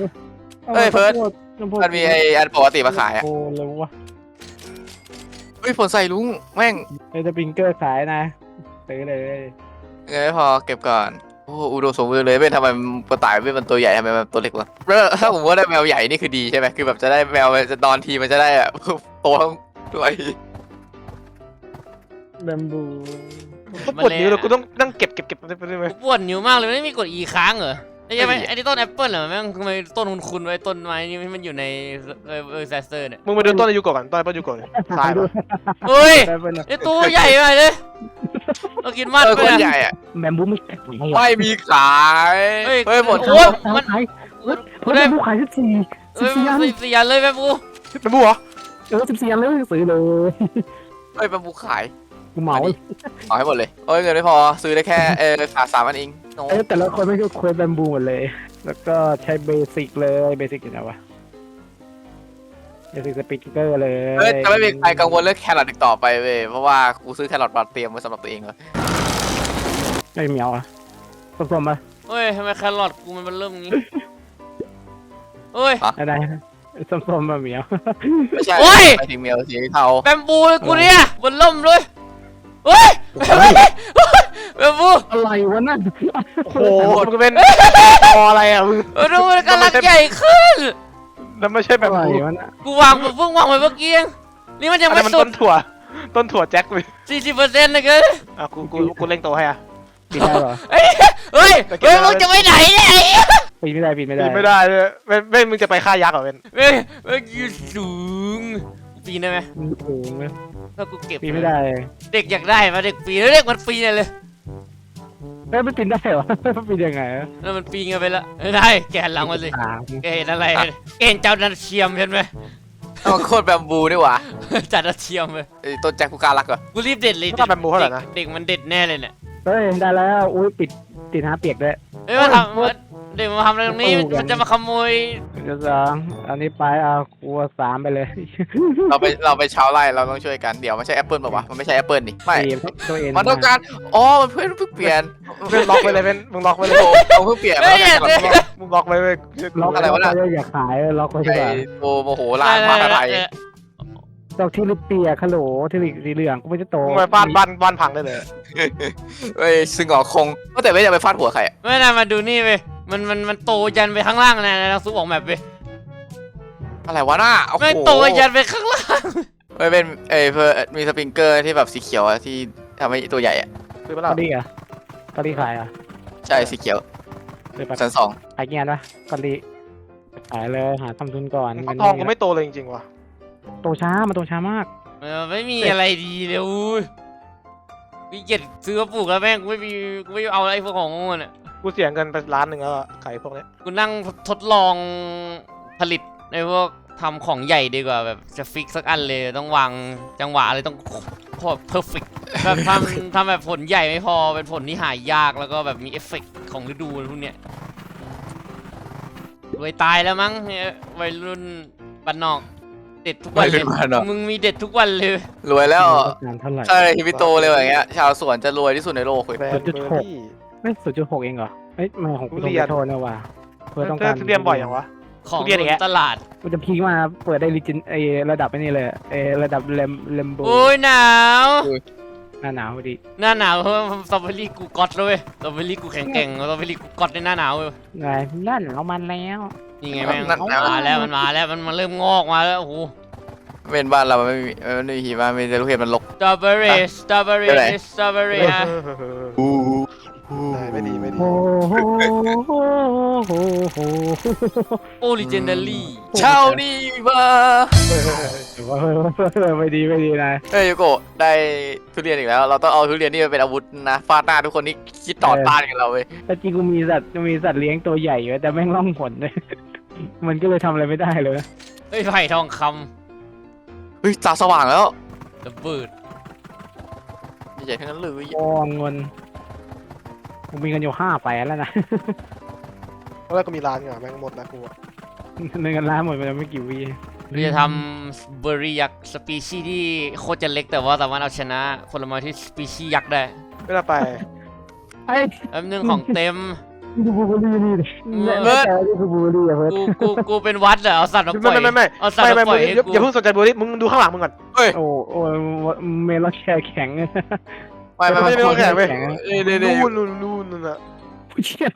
Speaker 1: อา
Speaker 2: เอ้ยเฟิร์ส
Speaker 1: ข้าวโพด
Speaker 2: มันมีไออันปกติมาขายอะ
Speaker 1: โอ้เลยวะ
Speaker 2: เฮ้ยผลใส่ลุงแม่ง
Speaker 1: ไอ้สปริงเกอร์ขายนะซื้อเลย
Speaker 2: เงยพอเก็บก่อนโอ้อุดมสมบูรณ์เลยเว้ยทำไมกระต่ายเว้ยมันตัวใหญ่ทำไมมันตัวเล็กวะแล้วถ้าผมว่าได้แมวใหญ่นี่คือดีใช่ไหมคือแบบจะได้แมวมันจะนอนทีมันจะได้แบบโตทั้งตัว
Speaker 1: แบมบู
Speaker 4: กูปวดนิ้วเลยกูต้องนั่งเก็บเก็บเก็บไปเรื่อย
Speaker 3: กูปวดนิ้วมากเลยไม่มีกดอีค้างเหรอ ไอ้ยังไงไอ้ที่ต้นแอปเปิลเหรอแม่งทำไมต้นคุณคุณไว้ต้นไม้นี่มันอยู่ในเออเออแซสเตอร์เนี่ย
Speaker 4: ๆมึงไปดูต้นอายุก่อนต้นอายุก่อนซ้าย
Speaker 1: ดู
Speaker 4: ปะ
Speaker 3: เฮ้ย
Speaker 1: แบมบู
Speaker 3: ไอ้ตัวใหญ่ไปเลยเรากินมัด
Speaker 2: เออ
Speaker 3: ไป
Speaker 2: คน
Speaker 3: เนี่ย
Speaker 2: ใหญ่อะ
Speaker 1: แบมบูไม่แข็งไงวะ
Speaker 2: ไม่มีขาย
Speaker 3: เฮ้ย
Speaker 2: เฮ้ยหมด
Speaker 3: โอ้ยมัน
Speaker 1: ขาย
Speaker 3: กู
Speaker 1: กู
Speaker 3: ได้
Speaker 1: ได้ผู้ขายสิบสี่สิ
Speaker 3: เอ้
Speaker 1: บ
Speaker 3: ย
Speaker 1: สี่อัน
Speaker 3: สิบสี่อันเลยแม่ปู
Speaker 4: เป็นบัวเหรอ
Speaker 1: เออสิบสี่อันเลยซื้อเลย
Speaker 2: เฮ้ยเป็นบุขาย
Speaker 1: กูเหมา
Speaker 2: เอาให้หมดเลยโอ้ยเงินไม่พอซื้อได้แค่เออขาดสามอันเองโน้
Speaker 1: เอ้ยแต่ละคนไม่ใช่เควสแบมบูหมดเลย แล้วก็ใช้เบสิกเลยเบสิกอยู่ไหนวะเบสิกสปีกเกอร์เลย
Speaker 2: เอ้ยจะไม่มีใครกังวลเรื่องแครอทอีกต่อไปเว้ยเพราะว่ากูซื้อแครอทมาเตรียมไว้สำหรับตัวเองเลย
Speaker 1: ไม่เหมียวอะผสมมา
Speaker 3: เฮ้ยทำไมแครอทกูมันเริ่มงี้เฮ้ย
Speaker 1: อะไรส้มๆมาเหมียว
Speaker 2: ไม่ใช่
Speaker 3: โอ้ย
Speaker 2: ไปถึงเมียวสีเทา
Speaker 3: แบมบูเลยกูเนี่ยบนล่มเลย เฮ้ยแบบู
Speaker 1: อะไรวะนั่น
Speaker 4: โอ้โหมึงเป็นออะไรอะมึง
Speaker 3: ดูมันกำลังใหญ่ขึ้น
Speaker 4: นั่นไม่ใช่แบบ
Speaker 1: อะไร
Speaker 4: กู
Speaker 1: วะน่ะ
Speaker 3: กูวางเพิ่งวางไปเมื่อกี้เองนี่มันยังไม่
Speaker 4: นั้นมัน
Speaker 3: สุ
Speaker 4: ต้
Speaker 3: ด
Speaker 4: นถั่ว ต้นถั่วแจ็คเลย
Speaker 3: สี่สิบเปอร์เซ็นต์เลยเกิน
Speaker 4: อะกูกูกูเล่งโตให้อะ
Speaker 1: ปิดได้เหรอ
Speaker 3: เฮ้ยเฮ้ยเฮ้ยมึงจะไปไหนเนี่ยไอ้เหี้ย
Speaker 1: ปิดไม่ได้ปิดไม่ได้
Speaker 4: ปีนไม่ได้เลยเว้นเว้นมึงจะไปฆ่ายักษ์เหรอเว้น
Speaker 3: เฮ้ยเฮ้ยยืนสูงปีนได้ไหม
Speaker 1: มันสูงเลย
Speaker 3: ถ้ากูเก็บ
Speaker 1: ปิดไม่ได้
Speaker 3: เด็กอยากได้มาเด็กปีนแล้วเด็กมันปีนเลย
Speaker 1: เอ้ยมันปิดได้เหรอ มันปิดยังไงอะ
Speaker 3: แล้วมันปีนกันไปแล้วได้แกนหลังมาสิ
Speaker 1: อ่า
Speaker 3: แกเห็นอะไรแกเห็นเจ้าดันเชียมเห็นไหม
Speaker 2: ๆเอาโคตรแบมบูนี่หว่า
Speaker 3: จัดดันเชียมเลย
Speaker 2: ไอ้ต้นแจ็คกูกล้ารักเหรอ
Speaker 3: กูรีบเด็ดเลย
Speaker 4: ถ้าแบบบูเท่าไหร่นะ
Speaker 3: เด็กมันเด็ดแน่เลยเนี่ย
Speaker 1: เฮ้ยได้แล้ว อุ้ยปิดติดหาเปียกด้วย
Speaker 3: เอ้ยมาทำมัน เด็กมาทำอะไรตรงนี้
Speaker 1: โอ้โห
Speaker 3: มันจะมาขโมย
Speaker 1: จะสองอันนี้ไปเอาครัวสามไปเลย
Speaker 2: เราไปเราไปชาวไร่เราต้องช่วยกันเดี๋ยวมันใช่แอปเปิลป่าวะมันไม่ใช่แอปเปิลนี่ไม่
Speaker 1: ตีตัวเอง
Speaker 2: มันต้องการอ๋อมันเพิ่งเพิ่งเปลี่ยน
Speaker 4: เว้นล็อกไปเลยเว้นมึงล็อกไปเลย
Speaker 2: โอ้เราเพิ่งเปลี่ยน
Speaker 3: เฮ้ย
Speaker 2: มันต้องการแครอท
Speaker 3: เฮ้ย
Speaker 4: มึงล็อกไปเลย
Speaker 1: ล็อก
Speaker 2: อะไรวะน่ะ
Speaker 1: ล็อกอย่าขายล็อกไว้ดีก
Speaker 2: ไอ้
Speaker 1: ว่า
Speaker 2: โอ้โมโหร้านผ้าไทย
Speaker 1: ดอกทิวลิปเปียกฮัลโหลทิวลิปสีเหลืองก็ไม่จะโต
Speaker 4: มึงไปฟาดบ้านบ้านพังได้เลย
Speaker 2: เฮ้ยซึ่งหงอคงก็แต่ไม่จะไปฟาดหัวใครอะ
Speaker 3: ไม่น่ามาดูนี่เว้ย มันมันมันโตยันไปข้างล่างนะนะซุปออกแบบเว้ย
Speaker 2: อะไรวะน่าโอ้โห
Speaker 3: ไม่โตยันไปข้างล่าง
Speaker 2: เฮ้ยเป็นเอ้ยเพื่อมีสปริงเกอร์ที่แบบสีเขียวอะที่ทำให้ตัวใหญ่อะ
Speaker 4: คือเป
Speaker 1: ก
Speaker 4: ล่า
Speaker 1: อลี่อะกอลี่ขายอะ
Speaker 2: ใช่สีเขียว
Speaker 1: เลยไป
Speaker 2: ชั้นสอง
Speaker 1: ขายเงี้ยนะกอลี่ขายเลยหาทำทุนก่อน
Speaker 4: ฟักทองก็ไม่โตเลยจริงๆว่ะ
Speaker 1: โตช้ามันโตช้ามาก
Speaker 3: เออไม่มีอะไรดีเลยอุ้ยวิเก็ตซื้อมาปลูกแล้วแม่งกูไม่มีกูไม่เอาอะไรพวกของมันอะ
Speaker 4: กูเสียเงินไปล้านหนึ่งแล้วอะขายพวกเนี้ย
Speaker 3: กูนั่งทดลองผลิตในพวกทำของใหญ่ดีกว่าแบบจะฟิกสักอันเลยต้องวางจังหวะอะไรต้องโคตรเพอร์เฟกแบบทำทำแบบผลใหญ่ไม่พอเป็นผลที่หายากแล้วก็แบบมีเอฟเฟกต์ของฤดูอะไรพวกเนี้ยรวยตายแล้วมั้งเนี่ยวัยรุ่นบ้านนอกเด็ดทุกวันเลยมึงมีเด็ดทุกวันเลย
Speaker 2: รวยแล้ว
Speaker 1: งานเท่าไหร่
Speaker 2: ใช่ฮิบิโตเลยอย่างเงี้ย ชาวสวนจะรวยที่สุดในโลกเลย
Speaker 4: แบรนด์
Speaker 1: จุด
Speaker 4: เบอ
Speaker 1: ห
Speaker 4: ร์
Speaker 1: ก
Speaker 4: รี่
Speaker 1: ไม่ศูนย์จุดหกเองเหรอเอ้ยไม่ของกู
Speaker 4: ทุ
Speaker 1: ต้อง
Speaker 4: เรีย
Speaker 1: ไป
Speaker 4: น
Speaker 1: โทษนะว่ะเพื่อต้อง
Speaker 4: เพื่
Speaker 1: กา
Speaker 4: อ
Speaker 1: ร
Speaker 4: ทุเรียนบ่อยอย่างวะ
Speaker 3: ของ
Speaker 4: ทุเรียนอีกแล้ว
Speaker 3: ตลาด
Speaker 1: มันจะพีคมาเปิดได้ลิจินไอระดับไอ้นี่เลยไอระดับเลมเลมโบ
Speaker 3: โอ้ยหนาว
Speaker 1: หน้าหนาวพอดี
Speaker 3: หน้าหนาวเพราะสตรอเบอรี่กูก๊อตเลยเว้ยสตรอเบอรี่กูแข็งแกร่งสตรอเบอรี่กูก๊อตในหน้าหนาวเว้ย
Speaker 1: ไงนั่นเอามันแล้ว
Speaker 3: นี่ไงแม่งมาแล้วมันมาแล้วมันมาเริ่มงอกมาแล้วโอ้โห
Speaker 2: เป็นบ้านเรามันไม่มีมันไม่มีหิมะมีแต่ลูกเห็บมันลก
Speaker 3: สตรอเบอรี่สตรอเบอรี่
Speaker 2: เท่าไหร่
Speaker 3: สตรอเบอรี่ฮะ
Speaker 4: ได้ไม่ดีไม่ดี
Speaker 1: โอ้โหโอ้โหโอ้โห
Speaker 3: โอริจิน l ลี่
Speaker 2: เช่าดีมา
Speaker 1: ถือว่าไม่ดีไม่ดีนาย
Speaker 2: เฮ้ยยูโกะได้ทุเรียนอีกแล้ว เราต้องเอาทุเรียนนี่มาเป็นอาวุธนะฟาดหน้าทุกคนที่คิดต่อต้านกับเราเว้ย
Speaker 1: แต่จริงกูมีสัตว์มีสัตว์เลี้ยงตัวใหญ่อยู่แต่แม่งล่องหนเลยมันก็เลยทำอะไรไม่ได้เลย
Speaker 3: เฮ้ยไผ่ทองค
Speaker 2: เฮ้ยตาสว่างแล้วำ
Speaker 3: ระเบิด
Speaker 2: ใหญ่ๆทั้งนั้นเลย
Speaker 1: โอ้เงิน กูมีเงินอยู่ห้าแสนแล้วนะ
Speaker 4: เพราะว่าก็มีร้านอยู่อะแม่งหมดแล้วกูอะ
Speaker 1: ในเงินล้านหมดไปแล้วไม่กี่วิ
Speaker 3: เราจะทำเบอร์รี่ยักษ์สปีชีส์ที่โคตรจะเล็กแต่ว่าสามารถเอาชนะผลไม้ที่สปีชีส์ยักษ์ได้
Speaker 4: เวลาไป
Speaker 1: ไอ้
Speaker 3: แป๊บนึงของเต็ม
Speaker 1: ดูบูเบอรี่นี่ดิ
Speaker 3: เบิร์ด
Speaker 1: แต่นี่คือบูเบอรี่อะเพิร์ด
Speaker 3: กูกูกูเป็นวัดเหรอเอาสัตว์มาปล่
Speaker 4: ไม่
Speaker 3: อย
Speaker 4: ไม่ไม่ไม่
Speaker 3: เอาสัตว์
Speaker 4: ไม่
Speaker 3: มาปล่
Speaker 4: ไม่
Speaker 3: อยให้
Speaker 4: อย่า
Speaker 3: กู
Speaker 4: อย่าเพิ่งสนใจบูรี่มึงดูข้างหลังมึงก่อน
Speaker 1: โอ้โอ้เมลอนแช่แข็ง
Speaker 2: ไม่ไม่
Speaker 4: ไม่
Speaker 2: ไม่
Speaker 4: ไม่
Speaker 2: ไม่
Speaker 4: ไม่แข็งเว้ย
Speaker 2: เอ้ยเดี๋ยวเดี๋ยว
Speaker 4: นู่นนู่นนู่นนู่นน่ะ
Speaker 1: ผู้เชี่ย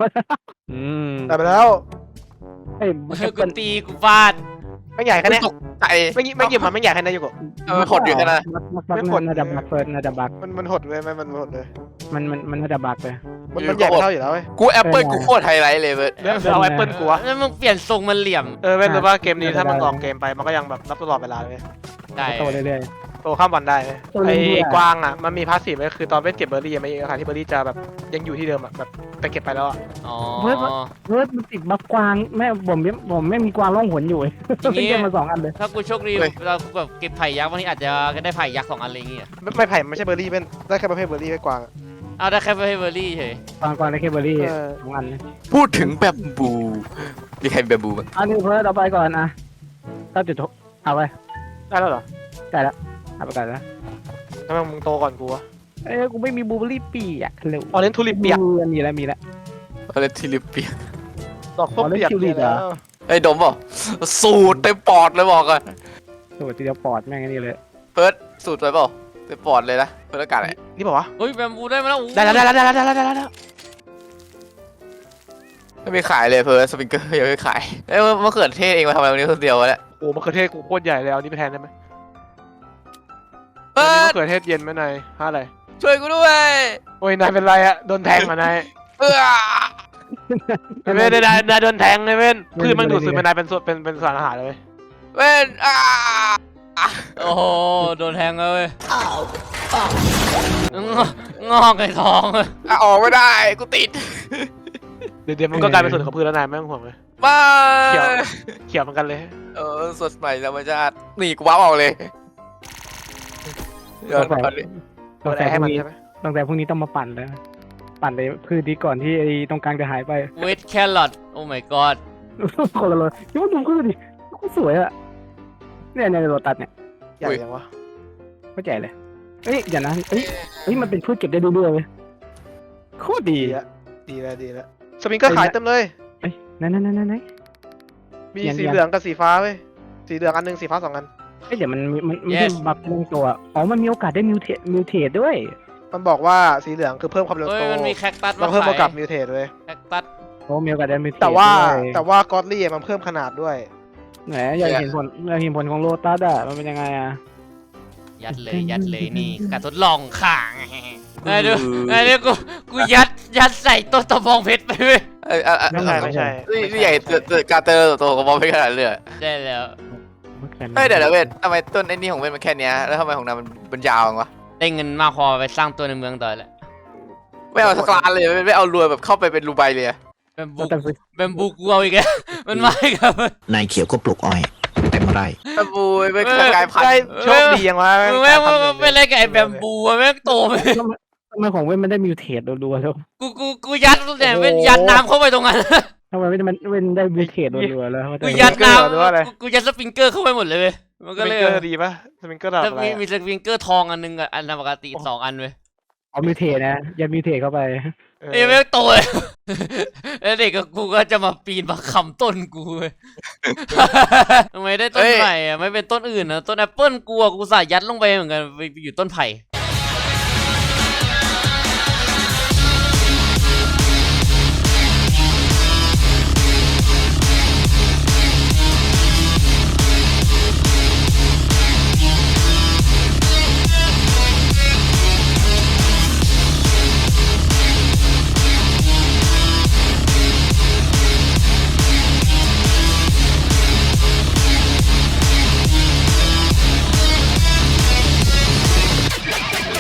Speaker 1: อืม
Speaker 4: ได้ไปแล้ว
Speaker 1: ไอ้มัน
Speaker 3: เฮ้
Speaker 1: จะ
Speaker 3: ยกู
Speaker 1: เป็น
Speaker 3: ตีกูฟาด
Speaker 4: ไม่ใหญ่แค่เนี้ย
Speaker 2: ตกใจ
Speaker 4: ไม่ไม่หยิบมาไม่ใหญ่แค่นี้อยู่กู
Speaker 2: มันหดอยู่แค่นั้น
Speaker 1: บักบักน่าจะบักเฟิร์นน่าจะบัก
Speaker 4: มันมันหดเลยมันมันหดเลย
Speaker 1: มันมันมันน่าจะบักเลย
Speaker 4: มันมันใหญ่ไม่เท่าอยู่แล้วเว้ย
Speaker 2: กูแอปเปิลกูโคตรไฮไลท์เลยเว้ย
Speaker 4: เดี๋ยวเดี๋ยวเอาแอปเปิลกูวะ
Speaker 3: แล้วมึงเปลี่ยนทรงมันเหลี่ยม
Speaker 4: เออเว้นแต่ว่าเกมนี้ถ้ามึงออกเกมไปมันก็ยังแบบรับตลอดเวลาเลย
Speaker 3: ได้
Speaker 1: โตเรื่อย
Speaker 4: โตข้ามวันได้เว้ย
Speaker 1: ตัวเล่
Speaker 4: ไอ้
Speaker 1: นด้วย
Speaker 4: กวางอะมันมีพาสซีฟไว้คือตอนเว้นเก็บเบอร์รี่อะไม่เยอะค่ะที่เบอร์รี่จะแบบยังอยู่ที่เดิมอะแบบแต่เก็บไปแล้วอะ
Speaker 3: อ๋อ
Speaker 1: เฮ้ย เฮ้ยมันติดบักกวางแม่ผมยังผมไม่มีกวางล่องหนอยู่
Speaker 3: อย่างงี้
Speaker 1: เก็บมาสองอันเลย
Speaker 3: ถ้ากูโชคดี
Speaker 2: เฮ้ย
Speaker 3: เราแบบเก็บไผ่ยักษ์บางทีอาจจะได้ไผ่ยักษ์สองอันอะไรอย่างเงี้ย
Speaker 4: ไม่ไม่ไผ่ไม่ใช่เบอร์รี่เป็นได้แค่ประเภทเบอร์รี่ไว้กวางอะ
Speaker 3: เอาได้แค่เบอร์รี่เฉย
Speaker 1: กวางกวางในเคเบอรี่
Speaker 4: เออ
Speaker 1: สองอันเลย
Speaker 2: พูดถึงแบมบู มีใครมีแบมบูบ้าง
Speaker 1: อันนี้เพิ่มเอาไปก่อนอะถ้าจุดทุเอาไป
Speaker 4: ได้แล้วเหรอ
Speaker 1: เอาไปก่อนนะ
Speaker 4: ทำไมมึงโตก่อนกูวะ
Speaker 1: เอ้ยกูไม่มีบลูเบอร์รี่ปีอะเร็ว
Speaker 4: ออเรนทูลิปเปียก
Speaker 1: มีมีแล้วมีแล้ว
Speaker 2: อะไรทิลิปเปียก
Speaker 4: ดอกส้มเปียก
Speaker 1: ออเรนทิวลิปเหรอ
Speaker 4: แล้ว
Speaker 2: ไอ้ยดมเปล่าสูตรเต็มปอดเลยบอกก่อน
Speaker 1: ตัวทีเดียวปอดแม่งอันนี่เลย
Speaker 2: เพิร์ดสูตรไปเปล่าเต็มปอดเลยนะเพิร์ดอากาศไหน
Speaker 4: นี่บอกว่า
Speaker 3: เฮ้ยแบมบูได้มาแล้ว
Speaker 4: ได้แล้วได้แล้วได้แล้วได้แล้วได้แล้วได้แล้ว
Speaker 2: ไม่มีขายเลยเพิร์ดสปริงเกอร์ยังไม่ขายเอ้ยมะเขือเทศเองมาทำไมวันนี้คนเดียววะเนี่ย
Speaker 4: โอ้มะเขือเทศกูโคตรใหญ่เลยเอานี่ไปแทนได้ไหม
Speaker 2: เพิ
Speaker 4: อันนี้
Speaker 2: ร์
Speaker 4: มะ
Speaker 2: ด
Speaker 4: เขือเทศเย็นไหมนายห้าอะไร
Speaker 2: ช่วยกูด้วย
Speaker 4: โอ้ยนายเป็นไรอะโดนแทงมานาย
Speaker 2: เออ
Speaker 4: ไม่ได้นายนายโดนแทงเลยเว้นพืชมันดูดซึมเป็นนายเป็นส่วนเป็นเป็นสารอาหารเลยเว้ย
Speaker 2: เว้นอ่า
Speaker 3: โอ้โหโดนแทงเลยเว้ยงอกงอกในท้องเลย
Speaker 2: อะออกไม่ได้ กูติด
Speaker 4: เดี๋ยวเดี๋ยวมันก็กลายเป็นส่วนของพืชแล้วนายไม่ต้องห่วงเลย
Speaker 2: มา
Speaker 4: เขียวเขียวเหมือนกันเลย
Speaker 2: เออสดใหม่ธรรมชาติหนีกูว้าวออกเลย ยอดมากเลย
Speaker 4: โดนแอร์ให้มันใช่ไหม
Speaker 1: ตั้งแต่พรุ่งนี้ต้องมาปั่นแล้ว ปั่นไปพืชนี้ก่อนที่ไอ้ตรงกลางจะหายไป
Speaker 3: เวทแครอทโอ้ my god
Speaker 1: คนละเลยนี่ว่าดูพืชดิโคตรสวยอะเนี่ยเนี่ยโรตัสเนี่ย
Speaker 4: ใหญ่ยังวะ
Speaker 1: เข้าใจเลยเอ้ยอย่านะเอ้ยเอ้ยมันเป็นพืชเก็บได้เรื่อยๆเว้ยโคตรดี
Speaker 4: ดีละดีแล้วดีแล้วสปริงเกอร์ขายเต็มเลย
Speaker 1: เอ้ยนั่นนั่นนั่นนั่น
Speaker 4: มี
Speaker 1: เย็นๆ
Speaker 4: สีเหลืองกับสีฟ้าเว้ยสีเหลืองอันหนึงสีฟ้าสองอัน
Speaker 1: เอ้ยเดี๋ยวมันมันมันไม่ใช่บัฟเรื่องตัวอ๋อมันมีโอกาสได้มิวเทมิวเทสด้วย
Speaker 4: มันบอกว่าสีเหลืองคือเพิ่มความเร็ว
Speaker 3: เฮ้ย
Speaker 4: โต
Speaker 3: มันมีแคคตัส
Speaker 4: มั
Speaker 3: มาน
Speaker 4: เพิ่ม
Speaker 3: ขา
Speaker 4: โอกาสมิวเทสเลย
Speaker 3: แคคตัส
Speaker 1: โอ้มีโอกาสได้มิวเทส
Speaker 4: แต่ว่า
Speaker 1: ด้วย
Speaker 4: แต่ว่ากอดลี่มันเพิ่มขนาดด้วย
Speaker 1: แหมอยากเห็นผลอยากเห็นผลของโลตัสอะมันเป็นยังไงอะ
Speaker 3: ยัดเลยยัดเลยนี่การทดลองข่างไอ้ดูไอ้ดูกูกูยัดยัดใส่ต้นตะบองเพชรไปเว้ย
Speaker 2: เอ้ยอะอะ
Speaker 4: ไม่ใช่ไม่ใช่
Speaker 2: นี่นี่ใหญ่เกิดการเตอร์โตกับมองไม่ขนาดเลยเหรอ
Speaker 3: ได้แล้ว
Speaker 2: เฮ้ยเดี๋ยวเดี๋ยวเว้นทำไมต้นไอ้นี่ของเว้นมันแค่เนี้ยแล้วทำไมของนายมันมันยาวจังวะ
Speaker 3: ได้เงินมากพอไปสร้างตัวในเมืองต่อแล้ว
Speaker 2: ไม่เอาสักล้านเลยไม่ไม่เอารวยแบบเข้าไปเป็นรูไบเลยอะ
Speaker 3: แบมบู
Speaker 1: แต่ซื้อ
Speaker 3: แบมบูกูเอาอีกแล้วมันมาอีกแล้ว
Speaker 5: นายเขียวก็ปลูกอ้อยเต็มไร่
Speaker 2: แบมบูไม่กลายพัน
Speaker 4: ได้
Speaker 2: ธุ์
Speaker 4: โชคดียังวะ
Speaker 3: มึงแม่ง
Speaker 4: กลายพันธุ์
Speaker 3: มึงเป็นอะไรกับไอ้แบมบูอะแม่งโตไป
Speaker 1: ทำไมของเว้นมันได้มิวเทสรัวๆแล้ว
Speaker 3: กูกูกูยัดเนี่ยเป็นยัดน้ำเข้าไปตรงนั้น
Speaker 1: ทำไมไม่ได้มันเว้นได้มิวเทสรัวๆแล้ว
Speaker 3: กูยัดน้ำกูกูยัดสปริงเกอร์เข้าไปหมดเลยเว้ยมัน
Speaker 4: ส
Speaker 3: ก็
Speaker 4: ป
Speaker 3: เล
Speaker 4: ริ
Speaker 3: ย
Speaker 4: งเกอร์ดีปะสปริงเกอร์ระดับ
Speaker 3: แล้ว
Speaker 4: อะไร
Speaker 3: มี
Speaker 4: อะ
Speaker 3: มีสปริงเกอร์ทองอันหนึงกับอันปกติสองอันเว้ย
Speaker 1: เอามิวเทสนะยัดมิวเทสเข้าไป
Speaker 4: เออ
Speaker 3: เอ้ยแม่งโตเลย แล้วเด็กกับกูก็จะมาปีนมาคำต้นกูเว้ย ทำไมได้ต้นใหม่อะไม่เป็นต้นอื่นนะต้นแอปเปิลกูอะกูสายยัดลงไปเหมือนกันไปอยู่ต้นไผ่